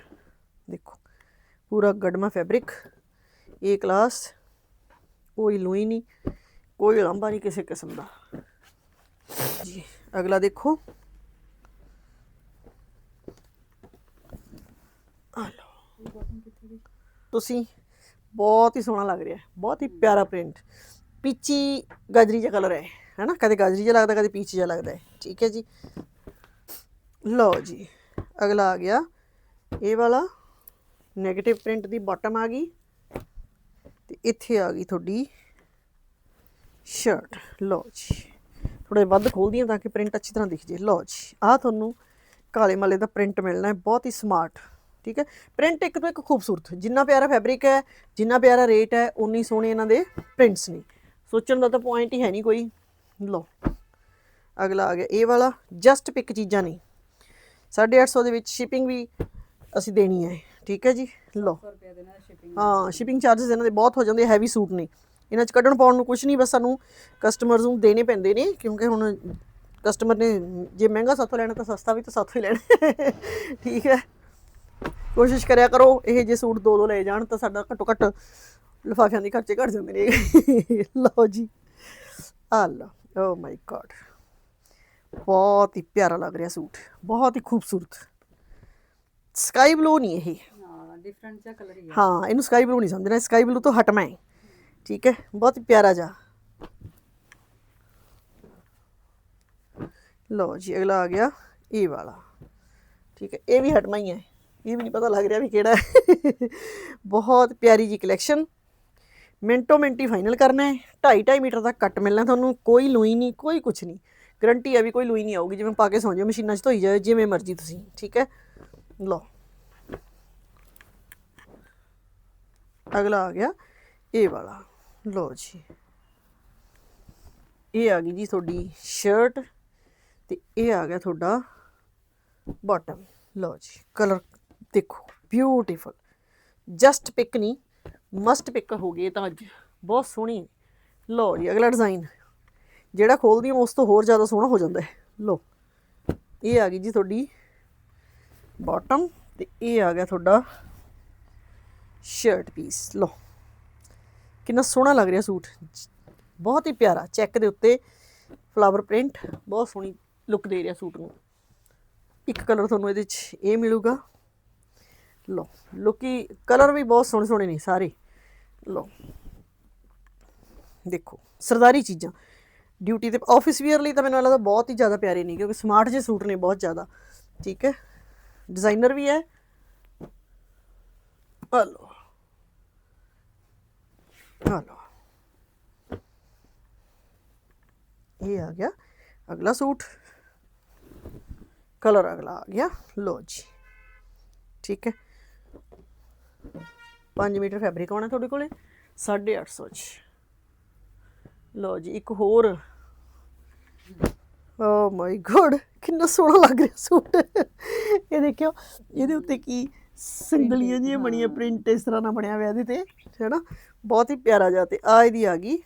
ਦੇਖੋ, ਪੂਰਾ ਗੜਮਾ ਫੈਬਰਿਕ ਇਹ ਕਲਾਸ ਕੋਈ ਲੋਈ ਨਹੀਂ ਕੋਈ ਲਾਂਬਾ ਨਹੀਂ ਕਿਸੇ ਕਿਸਮ ਦਾ ਜੀ ਅਗਲਾ ਦੇਖੋ ਆ ਲਓ ਤੁਸੀਂ ਬਹੁਤ ਹੀ ਸੋਹਣਾ ਲੱਗ ਰਿਹਾ ਹੈ ਬਹੁਤ ਹੀ ਪਿਆਰਾ ਪ੍ਰਿੰਟ ਪੀਚੀ ਗਾਜਰੀ ਜਿਹਾ ਕਲਰ ਹੈ ਹੈਨਾ ਕਦੇ ਗਾਜਰੀ ਜਿਹਾ ਲੱਗਦਾ ਕਦੇ ਪੀਚ ਜਿਹਾ ਲੱਗਦਾ ਹੈ ਠੀਕ ਹੈ ਜੀ ਲਓ ਜੀ ਅਗਲਾ ਆ ਗਿਆ ਇਹ ਵਾਲਾ 네ਗੇਟਿਵ ਪ੍ਰਿੰਟ ਦੀ ਬਾਟਮ ਆ ਗਈ ਤੇ ਇੱਥੇ ਆ ਗਈ ਤੁਹਾਡੀ ਸ਼ਰਟ ਲਓ ਜੀ। ਥੋੜੇ ਵੱਧ ਖੋਲਦੀ ਹਾਂ ਤਾਂ ਕਿ ਪ੍ਰਿੰਟ ਅੱਛੀ ਤਰ੍ਹਾਂ ਦਿਖ ਜੇ ਲਓ ਜੀ ਆਹ ਤੁਹਾਨੂੰ ਕਾਲੇ ਮਾਲੇ ਦਾ ਪ੍ਰਿੰਟ ਮਿਲਣਾ ਹੈ। ਬਹੁਤ ਹੀ ਸਮਾਰਟ ਠੀਕ ਹੈ? ਪ੍ਰਿੰਟ ਇੱਕ ਤੋਂ ਇੱਕ ਖੂਬਸੂਰਤ। ਜਿੰਨਾ ਪਿਆਰਾ ਫੈਬਰਿਕ ਹੈ ਜਿੰਨਾ ਪਿਆਰਾ ਰੇਟ ਹੈ ਉਨੀ ਸੋਹਣੇ ਇਹਨਾਂ ਦੇ ਪ੍ਰਿੰਟਸ ਨੇ। ਸੋਚਣ ਦਾ ਤਾਂ ਪੁਆਇੰਟ ਹੀ ਹੈ ਨਹੀਂ ਕੋਈ। ਲਓ ਅਗਲਾ ਆ ਗਿਆ। ਇਹ ਵਾਲਾ ਜਸਟ ਪਿਕ ਚੀਜ਼ਾਂ ਨਹੀਂ 850 ਦੇ ਵਿੱਚ ਸ਼ਿਪਿੰਗ ਵੀ ਅਸੀਂ ਦੇਣੀ ਹੈ। ਠੀਕ ਹੈ ਜੀ? ਲਓ। 100 ਰੁਪਏ ਦੇ ਨਾਲ ਸ਼ਿਪਿੰਗ ਹਾਂ ਸ਼ਿਪਿੰਗ ਚਾਰजेस ਇਹਨਾਂ ਦੇ ਬਹੁਤ ਹੋ ਜਾਂਦੇ ਹੈਵੀ ਸੂਟ ਨੇ। ਇਹਨਾਂ ਚ ਕੱਢਣ ਪਾਉਣ ਨੂੰ ਕੁਝ ਨਹੀਂ ਬਸ ਸਾਨੂੰ ਕਸਟਮਰਸ ਨੂੰ ਦੇਣੇ ਪੈਂਦੇ ਨੇ ਕਿਉਂਕਿ ਹੁਣ ਕਸਟਮਰ ਨੇ ਜੇ ਮਹਿੰਗਾ ਸਾਥੋਂ ਲੈਣਾ ਤਾਂ ਸਸਤਾ ਵੀ ਤਾਂ ਸਾਥੋਂ ਹੀ ਲੈਣਾ। ਠੀਕ ਹੈ। ਕੋਸ਼ਿਸ਼ ਕਰਿਆ ਕਰੋ ਇਹ ਜੇ ਸੂਟ ਦੋ ਦੋ ਲੈ ਜਾਣ ਤਾਂ ਸਾਡਾ ਘੱਟੋ ਘੱਟ ਲਿਫਾਫਿਆਂ ਦੇ ਖਰਚੇ ਘੱਟ ਜਾਂਦੇ ਨੇ। ਲਓ ਜੀ। ਆ ਲਓ ਓ ਮਾਈ ਗॉड ਬਹੁਤ ਹੀ ਪਿਆਰਾ ਲੱਗ ਰਿਹਾ ਸੂਟ ਬਹੁਤ ਹੀ ਖੂਬਸੂਰਤ। ਸਕਾਈ ਬਲੂ ਨਹੀਂ ਇਹ। ਹਾਂ ਡਿਫਰੈਂਟ ਜਿਹਾ ਕਲਰ ਹੀ ਹੈ। ਹਾਂ ਇਹਨੂੰ ਸਕਾਈ ਬਲੂ ਨਹੀਂ ਸਮਝਣਾ ਸਕਾਈ ਬਲੂ ਤੋਂ ਹਟਮਾ ਹੈ। ਠੀਕ ਹੈ, ਬਹੁਤ ਪਿਆਰਾ ਜਾ ਲਓ ਜੀ, ਅਗਲਾ ਆ ਗਿਆ, ਇਹ ਵਾਲਾ। ਠੀਕ ਹੈ, ਇਹ ਵੀ ਹਟਮਾ ਹੀ ਹੈ। ਇਹ ਵੀ ਨਹੀਂ ਪਤਾ ਲੱਗ ਰਿਹਾ ਵੀ ਕਿਹੜਾ ਹੈ। ਬਹੁਤ ਪਿਆਰੀ ਜੀ ਕਲੈਕਸ਼ਨ ਮਿੰਟੋ ਮਿੰਟੀ ਫਾਈਨਲ ਕਰਨਾ ਹੈ। 2.5 2.5 ਮੀਟਰ ਤੱਕ ਕੱਟ ਮਿਲਣਾ ਤੁਹਾਨੂੰ, ਕੋਈ ਲੂਈ ਨਹੀਂ, ਕੋਈ ਕੁਝ ਨਹੀਂ। ਗਰੰਟੀ ਹੈ ਵੀ ਕੋਈ ਲੂਈ ਨਹੀਂ ਆਊਗੀ, ਜਿਵੇਂ ਪਾ ਕੇ ਸੌਂ ਜਾਓ, ਮਸ਼ੀਨਾਂ 'ਚ ਧੋਈ ਜਾਓ, ਜਿਵੇਂ ਮਰਜ਼ੀ ਤੁਸੀਂ, ਠੀਕ ਹੈ? ਲਓ। ਅਗਲਾ ਆ ਗਿਆ, ਇਹ ਵਾਲਾ। ਲਓ ਜੀ। ਇਹ ਆ ਗਈ ਜੀ ਤੁਹਾਡੀ ਸ਼ਰਟ ਤੇ ਇਹ ਆ ਗਿਆ ਤੁਹਾਡਾ ਬਾਟਮ ਲਓ ਜੀ ਕਲਰ ਦੇਖੋ ਬਿਊਟੀਫੁਲ ਜਸਟ ਪਿਕ ਨਹੀਂ ਮਸਟ ਪਿਕ ਹੋ ਗਈ ਤਾਂ ਅੱਜ। ਬਹੁਤ ਸੋਹਣੀ। ਹੈ। ਲਓ ਜੀ, ਅਗਲਾ ਡਿਜ਼ਾਈਨ ਜਿਹੜਾ ਖੋਲਦੀ ਹਾਂ ਉਸ ਤੋਂ ਹੋਰ ਜ਼ਿਆਦਾ ਸੋਹਣਾ ਹੋ ਜਾਂਦਾ ਹੈ। ਲਓ ਇਹ ਆ ਗਈ ਜੀ ਤੁਹਾਡੀ ਬਾਟਮ ਤੇ ਇਹ ਆ ਗਿਆ ਤੁਹਾਡਾ ਸ਼ਰਟ ਪੀਸ ਲਓ ਕਿੰਨਾ ਸੋਹਣਾ ਲੱਗ ਰਿਹਾ ਸੂਟ। ਬਹੁਤ ਹੀ ਪਿਆਰਾ ਚੈੱਕ ਦੇ ਉੱਤੇ ਫਲਾਵਰ ਪ੍ਰਿੰਟ ਬਹੁਤ ਸੋਹਣੀ ਲੁੱਕ ਦੇ ਰਿਹਾ ਸੂਟ ਨੂੰ। ਇੱਕ ਕਲਰ ਤੁਹਾਨੂੰ ਇਹਦੇ ਚ ਇਹ ਮਿਲੂਗਾ। ਲਓ, ਲੁਕੀ ਕਲਰ ਵੀ ਬਹੁਤ ਸੋਹਣੇ ਸੋਹਣੇ ਨੇ ਸਾਰੇ। ਲਓ, ਦੇਖੋ, ਸਰਦਾਰੀ ਚੀਜ਼ਾਂ। ਡਿਊਟੀ ਤੇ ਆਫਿਸ ਵੀਅਰ ਲਈ ਤਾਂ ਮੈਨੂੰ ਲੱਗਦਾ ਬਹੁਤ ਹੀ ਜ਼ਿਆਦਾ ਪਿਆਰੇ ਨੇ, ਕਿਉਂਕਿ ਸਮਾਰਟ ਜਿਹੇ ਸੂਟ ਨੇ ਬਹੁਤ ਜ਼ਿਆਦਾ। ਠੀਕ ਹੈ? ਡਿਜ਼ਾਈਨਰ ਵੀ ਹੈ। ਆ ਲਓ ਇਹ ਆ ਗਿਆ ਅਗਲਾ ਸੂਟ ਕਲਰ ਅਗਲਾ ਆ ਗਿਆ ਲੋ ਜੀ ਠੀਕ ਹੈ 5 ਮੀਟਰ ਫੈਬਰਿਕ ਆਉਣਾ ਤੁਹਾਡੇ ਕੋਲੇ 850 ਚ ਲੋ ਜੀ ਇੱਕ ਹੋਰ ਓ ਮਾਈ ਗੋਡ ਕਿੰਨਾ ਸੋਹਣਾ ਲੱਗ ਰਿਹਾ ਸੂਟ ਇਹ ਦੇਖਿਓ ਇਹਦੇ ਉੱਤੇ ਕੀ ਸੰਗਲੀਆਂ ਜਿਹੀਆਂ ਬਣੀਆਂ ਪ੍ਰਿੰਟ ਇਸ ਤਰ੍ਹਾਂ ਨਾਲ ਬਣਿਆ ਹੋਇਆ ਇਹਦੇ ਤੇ ਹੈਨਾ? ਬਹੁਤ ਹੀ ਪਿਆਰਾ ਜਿਹਾ ਤੇ ਆ ਇਹਦੀ ਆ ਗਈ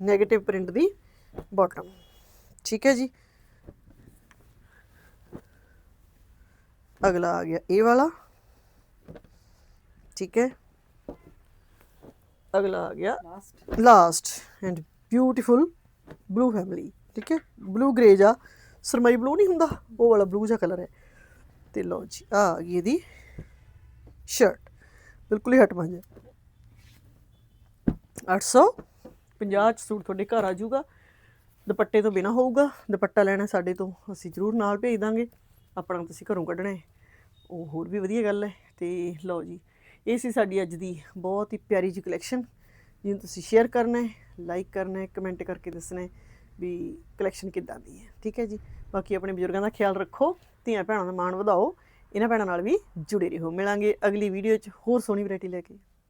네ਗੇਟਿਵ ਪ੍ਰਿੰਟ ਦੀ ਬਾਟਮ ਠੀਕ ਹੈ ਜੀ। ਅਗਲਾ ਆ ਗਿਆ ਇਹ ਵਾਲਾ। ਠੀਕ ਹੈ। ਅਗਲਾ ਆ ਗਿਆ last last and beautiful blue family ਠੀਕ ਹੈ? ਬਲੂ ਗ੍ਰੇ ਜਾ ਸਰਮਈ ਬਲੂ ਨਹੀਂ ਹੁੰਦਾ? ਉਹ ਵਾਲਾ ਬਲੂ ਜਿਹਾ ਕਲਰ ਹੈ। ਤੇ ਲਓ ਜੀ ਆ ਆ ਗਈ ਇਹਦੀ। ਸ਼ਰਟ। ਬਿਲਕੁਲ ਹੀ ਹਟ ਮੰਜ 850 ਚ ਸੂਟ ਤੁਹਾਡੇ ਘਰ ਆ ਜਾਊਗਾ। ਦੁਪੱਟੇ ਤੋਂ ਬਿਨਾ ਹੋਊਗਾ। ਦੁਪੱਟਾ ਲੈਣਾ ਸਾਡੇ ਤੋਂ, ਅਸੀਂ ਜ਼ਰੂਰ ਨਾਲ ਭੇਜ ਦਾਂਗੇ। ਆਪਣਾ ਤੁਸੀਂ ਘਰੋਂ ਕੱਢਣਾ ਹੈ। ਉਹ ਹੋਰ ਵੀ ਵਧੀਆ ਗੱਲ ਹੈ। ਤੇ ਲਓ ਜੀ, ਇਹ ਸੀ ਸਾਡੀ ਅੱਜ ਦੀ ਬਹੁਤ ਹੀ ਪਿਆਰੀ ਜਿਹੀ ਕਲੈਕਸ਼ਨ ਜਿਹਨੂੰ ਤੁਸੀਂ ਸ਼ੇਅਰ ਕਰਨਾ ਹੈ ਲਾਈਕ ਕਰਨਾ ਹੈ ਕਮੈਂਟ ਕਰਕੇ ਦੱਸਣਾ ਹੈ ਵੀ ਕਲੈਕਸ਼ਨ ਕਿੱਦਾਂ ਦੀ ਹੈ। ਠੀਕ ਹੈ ਜੀ? ਬਾਕੀ ਆਪਣੇ ਬਜ਼ੁਰਗਾਂ ਦਾ ਖਿਆਲ ਰੱਖੋ, ਧੀਆਂ ਭੈਣਾਂ ਦਾ ਮਾਣ ਵਧਾਓ। ਇਹਨਾਂ ਭੈਣਾਂ ਨਾਲ ਵੀ ਜੁੜੇ ਰਹੋ। ਮਿਲਾਂਗੇ ਅਗਲੀ ਵੀਡੀਓ 'ਚ ਹੋਰ ਸੋਹਣੀ ਵੈਰਾਈਟੀ ਲੈ ਕੇ।